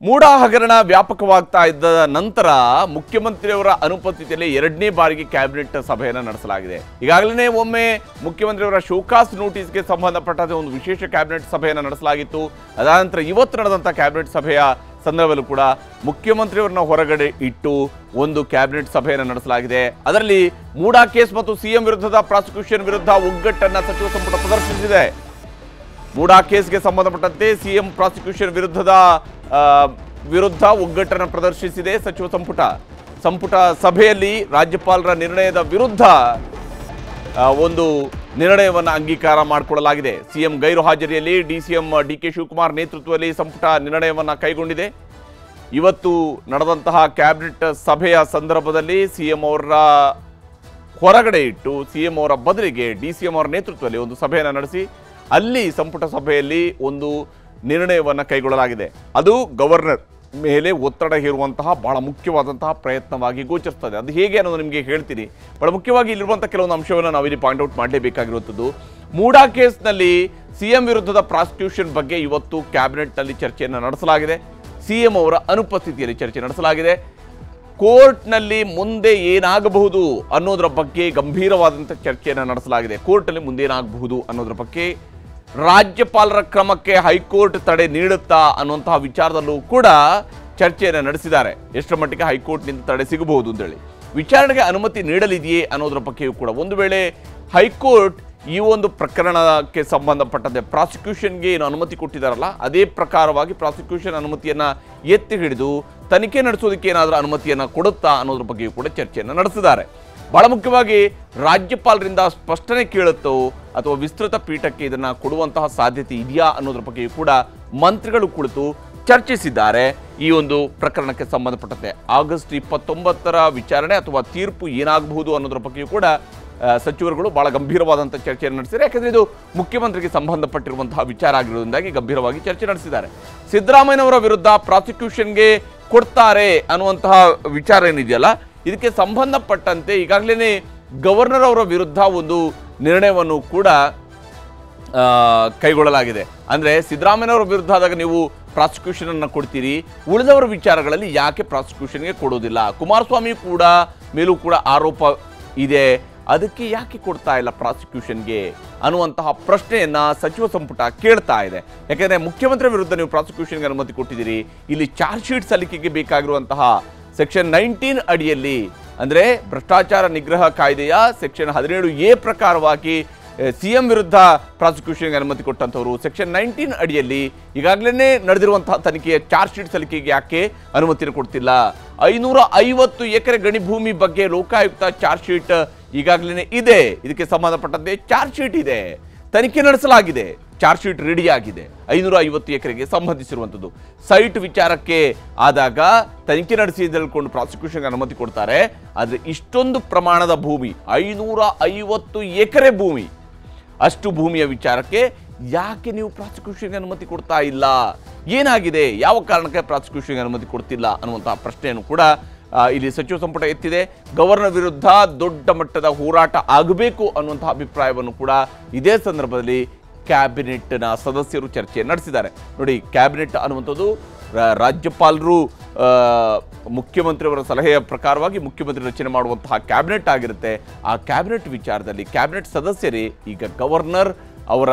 ಮೂಡ ಹಗರಣ ವ್ಯಾಪಕವಾಗ್ತಾ ಇದ್ದ ನಂತರ ಮುಖ್ಯಮಂತ್ರಿಯವರ ಅನುಪಸ್ಥಿತಿಯಲ್ಲಿ ಎರಡನೇ ಬಾರಿಗೆ ಕ್ಯಾಬಿನೆಟ್ ಸಭೆಯನ್ನು ನಡೆಸಲಾಗಿದೆ. ಈಗಾಗಲೇ ಒಮ್ಮೆ ಮುಖ್ಯಮಂತ್ರಿಯವರ ಶೋಕಾಸ್ ನೋಟಿಸ್ಗೆ ಸಂಬಂಧಪಟ್ಟಂತೆ ಒಂದು ವಿಶೇಷ ಕ್ಯಾಬಿನೆಟ್ ಸಭೆಯನ್ನು ನಡೆಸಲಾಗಿತ್ತು. ಅದಾದ ನಂತರ ಇವತ್ತು ನಡೆದಂಥ ಕ್ಯಾಬಿನೆಟ್ ಸಭೆಯ ಸಂದರ್ಭದಲ್ಲೂ ಕೂಡ ಮುಖ್ಯಮಂತ್ರಿಯವರನ್ನ ಹೊರಗಡೆ ಇಟ್ಟು ಒಂದು ಕ್ಯಾಬಿನೆಟ್ ಸಭೆಯನ್ನು ನಡೆಸಲಾಗಿದೆ. ಅದರಲ್ಲಿ ಮೂಡಾ ಕೇಸ್ ಮತ್ತು ಸಿಎಂ ವಿರುದ್ಧದ ಪ್ರಾಸಿಕ್ಯೂಷನ್ ವಿರುದ್ಧ ಒಗ್ಗಟ್ಟನ್ನು ಸಚಿವ ಸಂಪುಟ ಪ್ರದರ್ಶಿಸಿದೆ. ಮೂಡಾ ಕೇಸ್ಗೆ ಸಂಬಂಧಪಟ್ಟಂತೆ ಸಿಎಂ ಪ್ರಾಸಿಕ್ಯೂಷನ್ ವಿರುದ್ಧದ ವಿರುದ್ಧ ಒಗ್ಗಟ್ಟನ್ನು ಪ್ರದರ್ಶಿಸಿದೆ ಸಚಿವ ಸಂಪುಟ. ಸಂಪುಟ ಸಭೆಯಲ್ಲಿ ರಾಜ್ಯಪಾಲರ ನಿರ್ಣಯದ ವಿರುದ್ಧ ಒಂದು ನಿರ್ಣಯವನ್ನು ಅಂಗೀಕಾರ ಮಾಡಿಕೊಳ್ಳಲಾಗಿದೆ. ಸಿಎಂ ಗೈರು ಹಾಜರಿಯಲ್ಲಿ ಡಿಸಿಎಂ ಡಿ ಕೆ ಶಿವಕುಮಾರ್ ನೇತೃತ್ವದಲ್ಲಿ ಸಂಪುಟ ನಿರ್ಣಯವನ್ನು ಕೈಗೊಂಡಿದೆ. ಇವತ್ತು ನಡೆದಂತಹ ಕ್ಯಾಬಿನೆಟ್ ಸಭೆಯ ಸಂದರ್ಭದಲ್ಲಿ ಸಿಎಂ ಅವರ ಹೊರಗಡೆ ಇಟ್ಟು, ಸಿಎಂ ಅವರ ಬದಲಿಗೆ ಡಿ ಸಿ ಎಂ ಅವರ ನೇತೃತ್ವದಲ್ಲಿ ಒಂದು ಸಭೆಯನ್ನು ನಡೆಸಿ ಅಲ್ಲಿ ಸಂಪುಟ ಸಭೆಯಲ್ಲಿ ಒಂದು ನಿರ್ಣಯವನ್ನು ಕೈಗೊಳ್ಳಲಾಗಿದೆ. ಅದು ಗವರ್ನರ್ ಮೇಲೆ ಒತ್ತಡ ಹೇರುವಂತಹ ಬಹಳ ಮುಖ್ಯವಾದಂತಹ ಪ್ರಯತ್ನವಾಗಿ ಗೋಚರಿಸ್ತದೆ ಅದು ಹೇಗೆ ಅನ್ನೋದು ನಿಮಗೆ ಹೇಳ್ತೀನಿ. ಬಹಳ ಮುಖ್ಯವಾಗಿ ಇಲ್ಲಿರುವಂಥ ಕೆಲವೊಂದು ಅಂಶವನ್ನು ನಾವಿಲ್ಲಿ ಪಾಯಿಂಟ್ ಔಟ್ ಮಾಡಲೇಬೇಕಾಗಿರುವಂಥದ್ದು. ಮೂಡಾ ಕೇಸ್ನಲ್ಲಿ ಸಿ ಎಂ ವಿರುದ್ಧದ ಪ್ರಾಸಿಕ್ಯೂಷನ್ ಬಗ್ಗೆ ಇವತ್ತು ಕ್ಯಾಬಿನೆಟ್ನಲ್ಲಿ ಚರ್ಚೆಯನ್ನು ನಡೆಸಲಾಗಿದೆ. ಸಿ ಎಂ ಅವರ ಅನುಪಸ್ಥಿತಿಯಲ್ಲಿ ಚರ್ಚೆ ನಡೆಸಲಾಗಿದೆ. ಕೋರ್ಟ್ನಲ್ಲಿ ಮುಂದೆ ಏನಾಗಬಹುದು ಅನ್ನೋದರ ಬಗ್ಗೆ ಗಂಭೀರವಾದಂಥ ಚರ್ಚೆಯನ್ನು ನಡೆಸಲಾಗಿದೆ. ಕೋರ್ಟ್ನಲ್ಲಿ ಮುಂದೆ ಏನಾಗಬಹುದು ಅನ್ನೋದರ ಬಗ್ಗೆ ರಾಜ್ಯಪಾಲರ ಕ್ರಮಕ್ಕೆ ಹೈಕೋರ್ಟ್ ತಡೆ ನೀಡುತ್ತಾ ಅನ್ನುವಂತಹ ವಿಚಾರದಲ್ಲೂ ಕೂಡ ಚರ್ಚೆಯನ್ನು ನಡೆಸಿದ್ದಾರೆ. ಎಷ್ಟರ ಮಟ್ಟಿಗೆ ಹೈಕೋರ್ಟ್ನಿಂದ ತಡೆ ಸಿಗಬಹುದು ಅಂತೇಳಿ. ವಿಚಾರಣೆಗೆ ಅನುಮತಿ ನೀಡಲಿದೆಯೇ ಅನ್ನೋದರ ಬಗ್ಗೆಯೂ ಕೂಡ ಒಂದು ವೇಳೆ ಹೈಕೋರ್ಟ್ ಈ ಒಂದು ಪ್ರಕರಣಕ್ಕೆ ಸಂಬಂಧಪಟ್ಟಂತೆ ಪ್ರಾಸಿಕ್ಯೂಷನ್ಗೆ ಏನು ಅನುಮತಿ ಕೊಟ್ಟಿದ್ದಾರಲ್ಲ, ಅದೇ ಪ್ರಕಾರವಾಗಿ ಪ್ರಾಸಿಕ್ಯೂಷನ್ ಅನುಮತಿಯನ್ನು ಎತ್ತಿ ಹಿಡಿದು ತನಿಖೆ ನಡೆಸೋದಕ್ಕೆ ಏನಾದರೂ ಅನುಮತಿಯನ್ನು ಕೊಡುತ್ತಾ ಅನ್ನೋದ್ರ ಬಗ್ಗೆಯೂ ಕೂಡ ಚರ್ಚೆಯನ್ನು ನಡೆಸಿದ್ದಾರೆ. ಬಹಳ ಮುಖ್ಯವಾಗಿ ರಾಜ್ಯಪಾಲರಿಂದ ಸ್ಪಷ್ಟನೆ ಕೇಳುತ್ತೋ ಅಥವಾ ವಿಸ್ತೃತ ಪೀಠಕ್ಕೆ ಇದನ್ನು ಕೊಡುವಂತಹ ಸಾಧ್ಯತೆ ಇದೆಯಾ ಅನ್ನೋದ್ರ ಬಗ್ಗೆಯೂ ಕೂಡ ಮಂತ್ರಿಗಳು ಕುಳಿತು ಚರ್ಚಿಸಿದ್ದಾರೆ. ಈ ಒಂದು ಪ್ರಕರಣಕ್ಕೆ ಸಂಬಂಧಪಟ್ಟಂತೆ ಆಗಸ್ಟ್ ಇಪ್ಪತ್ತೊಂಬತ್ತರ ವಿಚಾರಣೆ ಅಥವಾ ತೀರ್ಪು ಏನಾಗಬಹುದು ಅನ್ನೋದ್ರ ಬಗ್ಗೆಯೂ ಕೂಡ ಸಚಿವರುಗಳು ಬಹಳ ಗಂಭೀರವಾದಂಥ ಚರ್ಚೆಯನ್ನು ನಡೆಸಿದ್ದಾರೆ. ಯಾಕೆಂದರೆ ಇದು ಮುಖ್ಯಮಂತ್ರಿಗೆ ಸಂಬಂಧಪಟ್ಟಿರುವಂತಹ ವಿಚಾರ ಆಗಿರುವುದರಿಂದಾಗಿ ಗಂಭೀರವಾಗಿ ಚರ್ಚೆ ನಡೆಸಿದ್ದಾರೆ. ಸಿದ್ದರಾಮಯ್ಯನವರ ವಿರುದ್ಧ ಪ್ರಾಸಿಕ್ಯೂಷನ್ಗೆ ಕೊಡ್ತಾರೆ ಅನ್ನುವಂತಹ ವಿಚಾರ ಏನಿದೆಯಲ್ಲ ಇದಕ್ಕೆ ಸಂಬಂಧಪಟ್ಟಂತೆ ಈಗಾಗಲೇ ಗವರ್ನರ್ ಅವರ ವಿರುದ್ಧ ಒಂದು ನಿರ್ಣಯವನ್ನು ಕೂಡ ಕೈಗೊಳ್ಳಲಾಗಿದೆ. ಅಂದರೆ ಸಿದ್ದರಾಮಯ್ಯನವರ ವಿರುದ್ಧ ಆದಾಗ ನೀವು ಪ್ರಾಸಿಕ್ಯೂಷನ್ ಅನ್ನ ಕೊಡ್ತೀರಿ. ಉಳಿದವರ ವಿಚಾರಗಳಲ್ಲಿ ಯಾಕೆ ಪ್ರಾಸಿಕ್ಯೂಷನ್ಗೆ ಕೊಡೋದಿಲ್ಲ? ಕುಮಾರಸ್ವಾಮಿ ಕೂಡ ಮೇಲೂ ಕೂಡ ಆರೋಪ ಇದೆ. ಅದಕ್ಕೆ ಯಾಕೆ ಕೊಡ್ತಾ ಇಲ್ಲ ಪ್ರಾಸಿಕ್ಯೂಷನ್ಗೆ ಅನ್ನುವಂತಹ ಪ್ರಶ್ನೆಯನ್ನ ಸಚಿವ ಸಂಪುಟ ಕೇಳ್ತಾ ಇದೆ. ಯಾಕೆಂದರೆ ಮುಖ್ಯಮಂತ್ರಿ ವಿರುದ್ಧ ನೀವು ಪ್ರಾಸಿಕ್ಯೂಷನ್ಗೆ ಅನುಮತಿ ಕೊಟ್ಟಿದ್ದೀರಿ. ಇಲ್ಲಿ ಚಾರ್ಜ್ ಶೀಟ್ ಸಲ್ಲಿಕೆಗೆ ಬೇಕಾಗಿರುವಂತಹ ಸೆಕ್ಷನ್ ನೈನ್ಟೀನ್ ಅಡಿಯಲ್ಲಿ, ಅಂದರೆ ಭ್ರಷ್ಟಾಚಾರ ನಿಗ್ರಹ ಕಾಯ್ದೆಯ ಸೆಕ್ಷನ್ ಹದಿನೇಳು ಎ ಪ್ರಕಾರವಾಗಿ ಸಿ ಎಂ ವಿರುದ್ಧ ಪ್ರಾಸಿಕ್ಯೂಷನ್ಗೆ ಅನುಮತಿ ಕೊಟ್ಟಂಥವ್ರು. ಸೆಕ್ಷನ್ ನೈನ್ಟೀನ್ ಅಡಿಯಲ್ಲಿ ಈಗಾಗಲೇ ನಡೆದಿರುವಂತಹ ತನಿಖೆಯ ಚಾರ್ಜ್ ಶೀಟ್ ಸಲ್ಲಿಕೆಗೆ ಯಾಕೆ ಅನುಮತಿ ಕೊಡ್ತಿಲ್ಲ? ಐನೂರ ಐವತ್ತು ಎಕರೆ ಗಣಿ ಭೂಮಿ ಬಗ್ಗೆ ಲೋಕಾಯುಕ್ತ ಚಾರ್ಜ್ ಶೀಟ್ ಈಗಾಗಲೇ ಇದೆ. ಇದಕ್ಕೆ ಸಂಬಂಧಪಟ್ಟಂತೆ ಚಾರ್ಜ್ ಶೀಟ್ ಇದೆ. ತನಿಖೆ ನಡೆಸಲಾಗಿದೆ. ಚಾರ್ಜ್ ಶೀಟ್ ರೆಡಿ ಆಗಿದೆ. ಐನೂರ ಐವತ್ತು ಎಕರೆಗೆ ಸಂಬಂಧಿಸಿರುವಂಥದ್ದು. ಸೈಟ್ ವಿಚಾರಕ್ಕೆ ಆದಾಗ ತನಿಖೆ ನಡೆಸಿ ತಿಳ್ಕೊಂಡು ಪ್ರಾಸಿಕ್ಯೂಷನ್ಗೆ ಅನುಮತಿ ಕೊಡ್ತಾರೆ. ಆದರೆ ಇಷ್ಟೊಂದು ಪ್ರಮಾಣದ ಭೂಮಿ ಐನೂರ ಐವತ್ತು ಎಕರೆ ಭೂಮಿ, ಅಷ್ಟು ಭೂಮಿಯ ವಿಚಾರಕ್ಕೆ ಯಾಕೆ ನೀವು ಪ್ರಾಸಿಕ್ಯೂಷನ್ಗೆ ಅನುಮತಿ ಕೊಡ್ತಾ ಇಲ್ಲ? ಏನಾಗಿದೆ? ಯಾವ ಕಾರಣಕ್ಕೆ ಪ್ರಾಸಿಕ್ಯೂಷನ್ಗೆ ಅನುಮತಿ ಕೊಡ್ತಿಲ್ಲ ಅನ್ನುವಂತಹ ಪ್ರಶ್ನೆಯನ್ನು ಕೂಡ ಇಲ್ಲಿ ಸಚಿವ ಸಂಪುಟ ಎತ್ತಿದೆ. ಗವರ್ನರ್ ವಿರುದ್ಧ ದೊಡ್ಡ ಮಟ್ಟದ ಹೋರಾಟ ಆಗಬೇಕು ಅನ್ನುವಂಥ ಅಭಿಪ್ರಾಯವನ್ನು ಕೂಡ ಇದೇ ಸಂದರ್ಭದಲ್ಲಿ ಕ್ಯಾಬಿನೆಟ್ನ ಸದಸ್ಯರು ಚರ್ಚೆ ನಡೆಸಿದ್ದಾರೆ. ನೋಡಿ, ಕ್ಯಾಬಿನೆಟ್ ಅನ್ನುವಂಥದ್ದು ರಾಜ್ಯಪಾಲರು ಮುಖ್ಯಮಂತ್ರಿಯವರ ಸಲಹೆಯ ಪ್ರಕಾರವಾಗಿ ಮುಖ್ಯಮಂತ್ರಿ ರಚನೆ ಮಾಡುವಂತಹ ಕ್ಯಾಬಿನೆಟ್ ಆಗಿರುತ್ತೆ. ಆ ಕ್ಯಾಬಿನೆಟ್ ವಿಚಾರದಲ್ಲಿ ಕ್ಯಾಬಿನೆಟ್ ಸದಸ್ಯರೇ ಈಗ ಗವರ್ನರ್ ಅವರ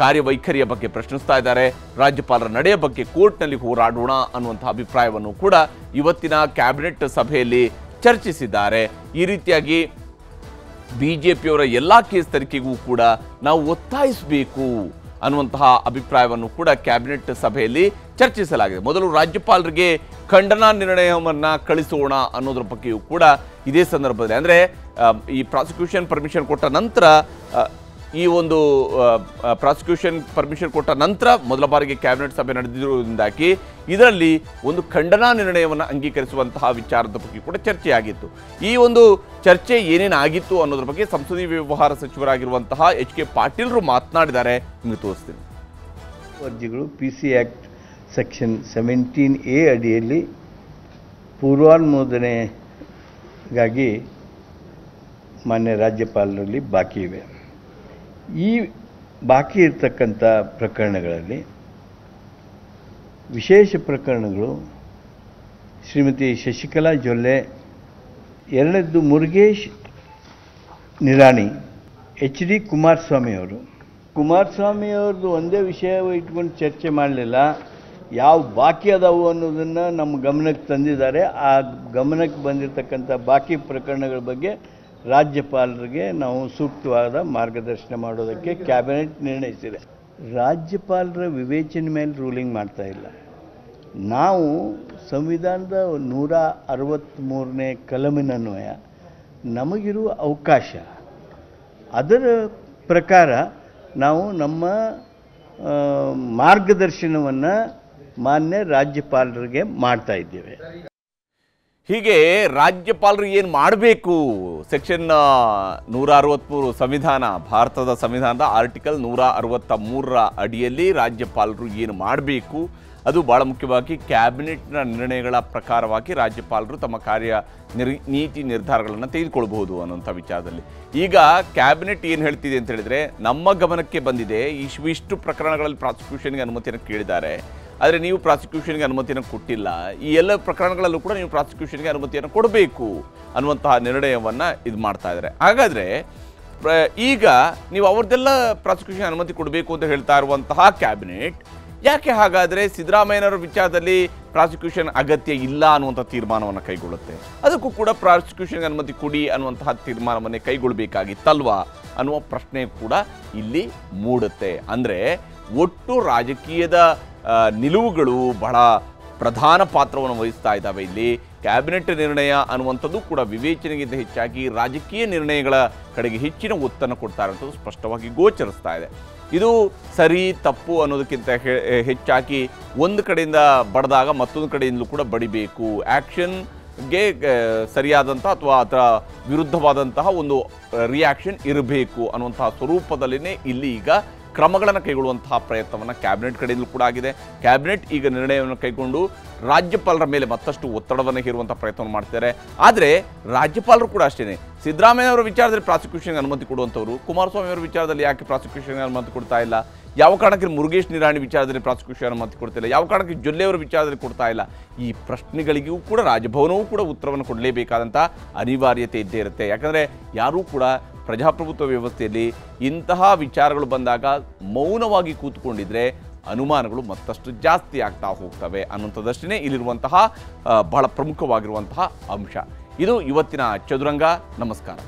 ಕಾರ್ಯವೈಖರಿಯ ಬಗ್ಗೆ ಪ್ರಶ್ನಿಸ್ತಾ ಇದ್ದಾರೆ. ರಾಜ್ಯಪಾಲರ ನಡೆಯ ಬಗ್ಗೆ ಕೋರ್ಟ್ನಲ್ಲಿ ಹೋರಾಡೋಣ ಅನ್ನುವಂಥ ಅಭಿಪ್ರಾಯವನ್ನು ಕೂಡ ಇವತ್ತಿನ ಕ್ಯಾಬಿನೆಟ್ ಸಭೆಯಲ್ಲಿ ಚರ್ಚಿಸಿದ್ದಾರೆ. ಈ ರೀತಿಯಾಗಿ ಬಿಜೆಪಿಯವರ ಎಲ್ಲ ಕೇಸ್ ತನಿಖೆಗೂ ಕೂಡ ನಾವು ಒತ್ತಾಯಿಸಬೇಕು ಅನ್ನುವಂತಹ ಅಭಿಪ್ರಾಯವನ್ನು ಕೂಡ ಕ್ಯಾಬಿನೆಟ್ ಸಭೆಯಲ್ಲಿ ಚರ್ಚಿಸಲಾಗಿದೆ. ಮೊದಲು ರಾಜ್ಯಪಾಲರಿಗೆ ಖಂಡನಾ ನಿರ್ಣಯವನ್ನು ಕಳಿಸೋಣ ಅನ್ನೋದ್ರ ಬಗ್ಗೆಯೂ ಕೂಡ ಇದೇ ಸಂದರ್ಭದಲ್ಲಿ. ಅಂದರೆ ಈ ಪ್ರಾಸಿಕ್ಯೂಷನ್ ಪರ್ಮಿಷನ್ ಕೊಟ್ಟ ನಂತರ ಈ ಒಂದು ಪ್ರಾಸಿಕ್ಯೂಷನ್ ಪರ್ಮಿಷನ್ ಕೊಟ್ಟ ನಂತರ ಮೊದಲ ಬಾರಿಗೆ ಕ್ಯಾಬಿನೆಟ್ ಸಭೆ ನಡೆದಿರುವುದರಿಂದಾಗಿ ಇದರಲ್ಲಿ ಒಂದು ಖಂಡನಾ ನಿರ್ಣಯವನ್ನು ಅಂಗೀಕರಿಸುವಂತಹ ವಿಚಾರದ ಬಗ್ಗೆ ಕೂಡ ಚರ್ಚೆಯಾಗಿತ್ತು. ಈ ಒಂದು ಚರ್ಚೆ ಏನೇನು ಆಗಿತ್ತು ಅನ್ನೋದ್ರ ಬಗ್ಗೆ ಸಂಸದೀಯ ವ್ಯವಹಾರ ಸಚಿವರಾಗಿರುವಂತಹ ಎಚ್ ಕೆ ಪಾಟೀಲ್ರು ಮಾತನಾಡಿದ್ದಾರೆ. ನಿಮಗೆ ತೋರಿಸ್ತೀನಿ.
ಅರ್ಜಿಗಳು P C act section seventeen A ಅಡಿಯಲ್ಲಿ ಪೂರ್ವಾನುಮೋದನೆಗಾಗಿ ಮಾನ್ಯ ರಾಜ್ಯಪಾಲರಲ್ಲಿ ಬಾಕಿ ಇವೆ. ಈ ಬಾಕಿ ಇರ್ತಕ್ಕಂಥ ಪ್ರಕರಣಗಳಲ್ಲಿ ವಿಶೇಷ ಪ್ರಕರಣಗಳು ಶ್ರೀಮತಿ ಶಶಿಕಲಾ ಜೊಲ್ಲೆ ಎರಡನೇದ್ದು ಮುರುಗೇಶ್ ನಿರಾಣಿ ಎಚ್ ಡಿ ಕುಮಾರಸ್ವಾಮಿಯವರು ಅವರು. ಕುಮಾರಸ್ವಾಮಿ ಅವ್ರದ್ದು ಒಂದೇ ವಿಷಯ ಇಟ್ಕೊಂಡು ಚರ್ಚೆ ಮಾಡಲಿಲ್ಲ. ಯಾವ ಬಾಕಿ ಅದಾವು ಅನ್ನೋದನ್ನು ನಮ್ಮ ಗಮನಕ್ಕೆ ತಂದಿದ್ದಾರೆ. ಆ ಗಮನಕ್ಕೆ ಬಂದಿರತಕ್ಕಂಥ ಬಾಕಿ ಪ್ರಕರಣಗಳ ಬಗ್ಗೆ ರಾಜ್ಯಪಾಲರಿಗೆ ನಾವು ಸೂಕ್ತವಾದ ಮಾರ್ಗದರ್ಶನ ಮಾಡೋದಕ್ಕೆ ಕ್ಯಾಬಿನೆಟ್ ನಿರ್ಣಯಿಸಿದೆ. ರಾಜ್ಯಪಾಲರ ವಿವೇಚನೆ ಮೇಲೆ ರೂಲಿಂಗ್ ಮಾಡ್ತಾ ಇಲ್ಲ. ನಾವು ಸಂವಿಧಾನದ ನೂರ ಅರವತ್ತ್ಮೂರನೇ ಕಲಮಿನನ್ವಯ ನಮಗಿರುವ ಅವಕಾಶ, ಅದರ ಪ್ರಕಾರ ನಾವು ನಮ್ಮ ಮಾರ್ಗದರ್ಶನವನ್ನು ಮಾನ್ಯ ರಾಜ್ಯಪಾಲರಿಗೆ ಮಾಡ್ತಾ ಇದ್ದೇವೆ.
ಹೀಗೆ ರಾಜ್ಯಪಾಲರು ಏನು ಮಾಡಬೇಕು? ಸೆಕ್ಷನ್ ನೂರ ಅರವತ್ತ್ಮೂರು ಸಂವಿಧಾನ, ಭಾರತದ ಸಂವಿಧಾನದ ಆರ್ಟಿಕಲ್ ನೂರ ಅರವತ್ತ ಮೂರರ ಅಡಿಯಲ್ಲಿ ರಾಜ್ಯಪಾಲರು ಏನು ಮಾಡಬೇಕು? ಅದು ಭಾಳ ಮುಖ್ಯವಾಗಿ ಕ್ಯಾಬಿನೆಟ್ನ ನಿರ್ಣಯಗಳ ಪ್ರಕಾರವಾಗಿ ರಾಜ್ಯಪಾಲರು ತಮ್ಮ ಕಾರ್ಯ ನಿರ್, ನೀತಿ ನಿರ್ಧಾರಗಳನ್ನು ತೆಗೆದುಕೊಳ್ಬಹುದು ಅನ್ನೋಂಥ ವಿಚಾರದಲ್ಲಿ. ಈಗ ಕ್ಯಾಬಿನೆಟ್ ಏನು ಹೇಳ್ತಿದೆ ಅಂತ ಹೇಳಿದರೆ, ನಮ್ಮ ಗಮನಕ್ಕೆ ಬಂದಿದೆ ಇಷ್ಟು ಪ್ರಕರಣಗಳಲ್ಲಿ ಪ್ರಾಸಿಕ್ಯೂಷನ್ಗೆ ಅನುಮತಿಯನ್ನು ಕೇಳಿದ್ದಾರೆ. ಆದರೆ ನೀವು ಪ್ರಾಸಿಕ್ಯೂಷನ್ಗೆ ಅನುಮತಿಯನ್ನು ಕೊಟ್ಟಿಲ್ಲ. ಈ ಎಲ್ಲ ಪ್ರಕರಣಗಳಲ್ಲೂ ಕೂಡ ನೀವು ಪ್ರಾಸಿಕ್ಯೂಷನ್ಗೆ ಅನುಮತಿಯನ್ನು ಕೊಡಬೇಕು ಅನ್ನುವಂತಹ ನಿರ್ಣಯವನ್ನು ಇದು ಮಾಡ್ತಾ ಇದ್ದಾರೆ ಹಾಗಾದರೆ ಈಗ ನೀವು ಅವ್ರದ್ದೆಲ್ಲ ಪ್ರಾಸಿಕ್ಯೂಷನ್ ಅನುಮತಿ ಕೊಡಬೇಕು ಅಂತ ಹೇಳ್ತಾ ಇರುವಂತಹ ಕ್ಯಾಬಿನೆಟ್, ಯಾಕೆ ಹಾಗಾದರೆ ಸಿದ್ದರಾಮಯ್ಯನವರ ವಿಚಾರದಲ್ಲಿ ಪ್ರಾಸಿಕ್ಯೂಷನ್ ಅಗತ್ಯ ಇಲ್ಲ ಅನ್ನುವಂಥ ತೀರ್ಮಾನವನ್ನು ಕೈಗೊಳ್ಳುತ್ತೆ? ಅದಕ್ಕೂ ಕೂಡ ಪ್ರಾಸಿಕ್ಯೂಷನ್ಗೆ ಅನುಮತಿ ಕೊಡಿ ಅನ್ನುವಂತಹ ತೀರ್ಮಾನವನ್ನೇ ಕೈಗೊಳ್ಳಬೇಕಾಗಿತ್ತಲ್ವಾ ಅನ್ನುವ ಪ್ರಶ್ನೆ ಕೂಡ ಇಲ್ಲಿ ಮೂಡುತ್ತೆ. ಅಂದರೆ ಒಟ್ಟು ರಾಜಕೀಯದ ನಿಲುವುಗಳು ಬಹಳ ಪ್ರಧಾನ ಪಾತ್ರವನ್ನು ವಹಿಸ್ತಾ ಇದ್ದಾವೆ. ಇಲ್ಲಿ ಕ್ಯಾಬಿನೆಟ್ ನಿರ್ಣಯ ಅನ್ನುವಂಥದ್ದು ಕೂಡ ವಿವೇಚನೆಗಿಂತ ಹೆಚ್ಚಾಗಿ ರಾಜಕೀಯ ನಿರ್ಣಯಗಳ ಕಡೆಗೆ ಹೆಚ್ಚಿನ ಒತ್ತನ್ನು ಕೊಡ್ತಾ ಇರೋಂಥದ್ದು ಸ್ಪಷ್ಟವಾಗಿ ಗೋಚರಿಸ್ತಾ ಇದೆ. ಇದು ಸರಿ, ತಪ್ಪು ಅನ್ನೋದಕ್ಕಿಂತ ಹೆಚ್ಚಾಗಿ ಒಂದು ಕಡೆಯಿಂದ ಬಡದಾಗ ಮತ್ತೊಂದು ಕಡೆಯಿಂದಲೂ ಕೂಡ ಬಡಿಬೇಕು. ಆ್ಯಕ್ಷನ್ಗೆ ಸರಿಯಾದಂಥ ಅಥವಾ ಅದರ ವಿರುದ್ಧವಾದಂತಹ ಒಂದು ರಿಯಾಕ್ಷನ್ ಇರಬೇಕು ಅನ್ನುವಂತಹ ಸ್ವರೂಪದಲ್ಲಿನೇ ಇಲ್ಲಿ ಈಗ ಕ್ರಮಗಳನ್ನು ಕೈಗೊಳ್ಳುವಂತಹ ಪ್ರಯತ್ನವನ್ನು ಕ್ಯಾಬಿನೆಟ್ ಕಡೆಯಿಂದಲೂ ಕೂಡ ಆಗಿದೆ. ಕ್ಯಾಬಿನೆಟ್ ಈಗ ನಿರ್ಣಯವನ್ನು ಕೈಗೊಂಡು ರಾಜ್ಯಪಾಲರ ಮೇಲೆ ಮತ್ತಷ್ಟು ಒತ್ತಡವನ್ನು ಹೇರುವಂಥ ಪ್ರಯತ್ನವನ್ನು ಮಾಡ್ತಿದ್ದಾರೆ. ಆದರೆ ರಾಜ್ಯಪಾಲರು ಕೂಡ ಅಷ್ಟೇ ಸಿದ್ದರಾಮಯ್ಯ ಅವರ ವಿಚಾರದಲ್ಲಿ ಪ್ರಾಸಿಕ್ಯೂಷನ್ಗೆ ಅನುಮತಿ ಕೊಡುವಂಥವ್ರು, ಕುಮಾರಸ್ವಾಮಿ ಅವರ ವಿಚಾರದಲ್ಲಿ ಯಾಕೆ ಪ್ರಾಸಿಕ್ಯೂಷನ್ಗೆ ಅನುಮತಿ ಕೊಡ್ತಾ ಇಲ್ಲ? ಯಾವ ಕಾರಣಕ್ಕೆ ಮುರುಗೇಶ್ ನಿರಾಣಿ ವಿಚಾರದಲ್ಲಿ ಪ್ರಾಸಿಕ್ಯೂಷನ್ ಅನುಮತಿ ಕೊಡ್ತಿಲ್ಲ? ಯಾವ ಕಾರಣಕ್ಕೆ ಜೊಲ್ಲೆಯವರ ವಿಚಾರದಲ್ಲಿ ಕೊಡ್ತಾ ಇಲ್ಲ? ಈ ಪ್ರಶ್ನೆಗಳಿಗೂ ಕೂಡ ರಾಜಭವನವೂ ಕೂಡ ಉತ್ತರವನ್ನು ಕೊಡಲೇಬೇಕಾದಂಥ ಅನಿವಾರ್ಯತೆ ಇದ್ದೇ ಇರುತ್ತೆ. ಯಾಕಂದರೆ ಯಾರೂ ಕೂಡ ಪ್ರಜಾಪ್ರಭುತ್ವ ವ್ಯವಸ್ಥೆಯಲ್ಲಿ ಇಂತಹ ವಿಚಾರಗಳು ಬಂದಾಗ ಮೌನವಾಗಿ ಕೂತ್ಕೊಂಡಿದ್ರೆ ಅನುಮಾನಗಳು ಮತ್ತಷ್ಟು ಜಾಸ್ತಿ ಆಗ್ತಾ ಹೋಗ್ತವೆ ಅನ್ನುವಂಥದ್ದಷ್ಟೇ ಇಲ್ಲಿರುವಂತಹ ಬಹಳ ಪ್ರಮುಖವಾಗಿರುವಂತಹ ಅಂಶ. ಇದು ಇವತ್ತಿನ ಚದುರಂಗ. ನಮಸ್ಕಾರ.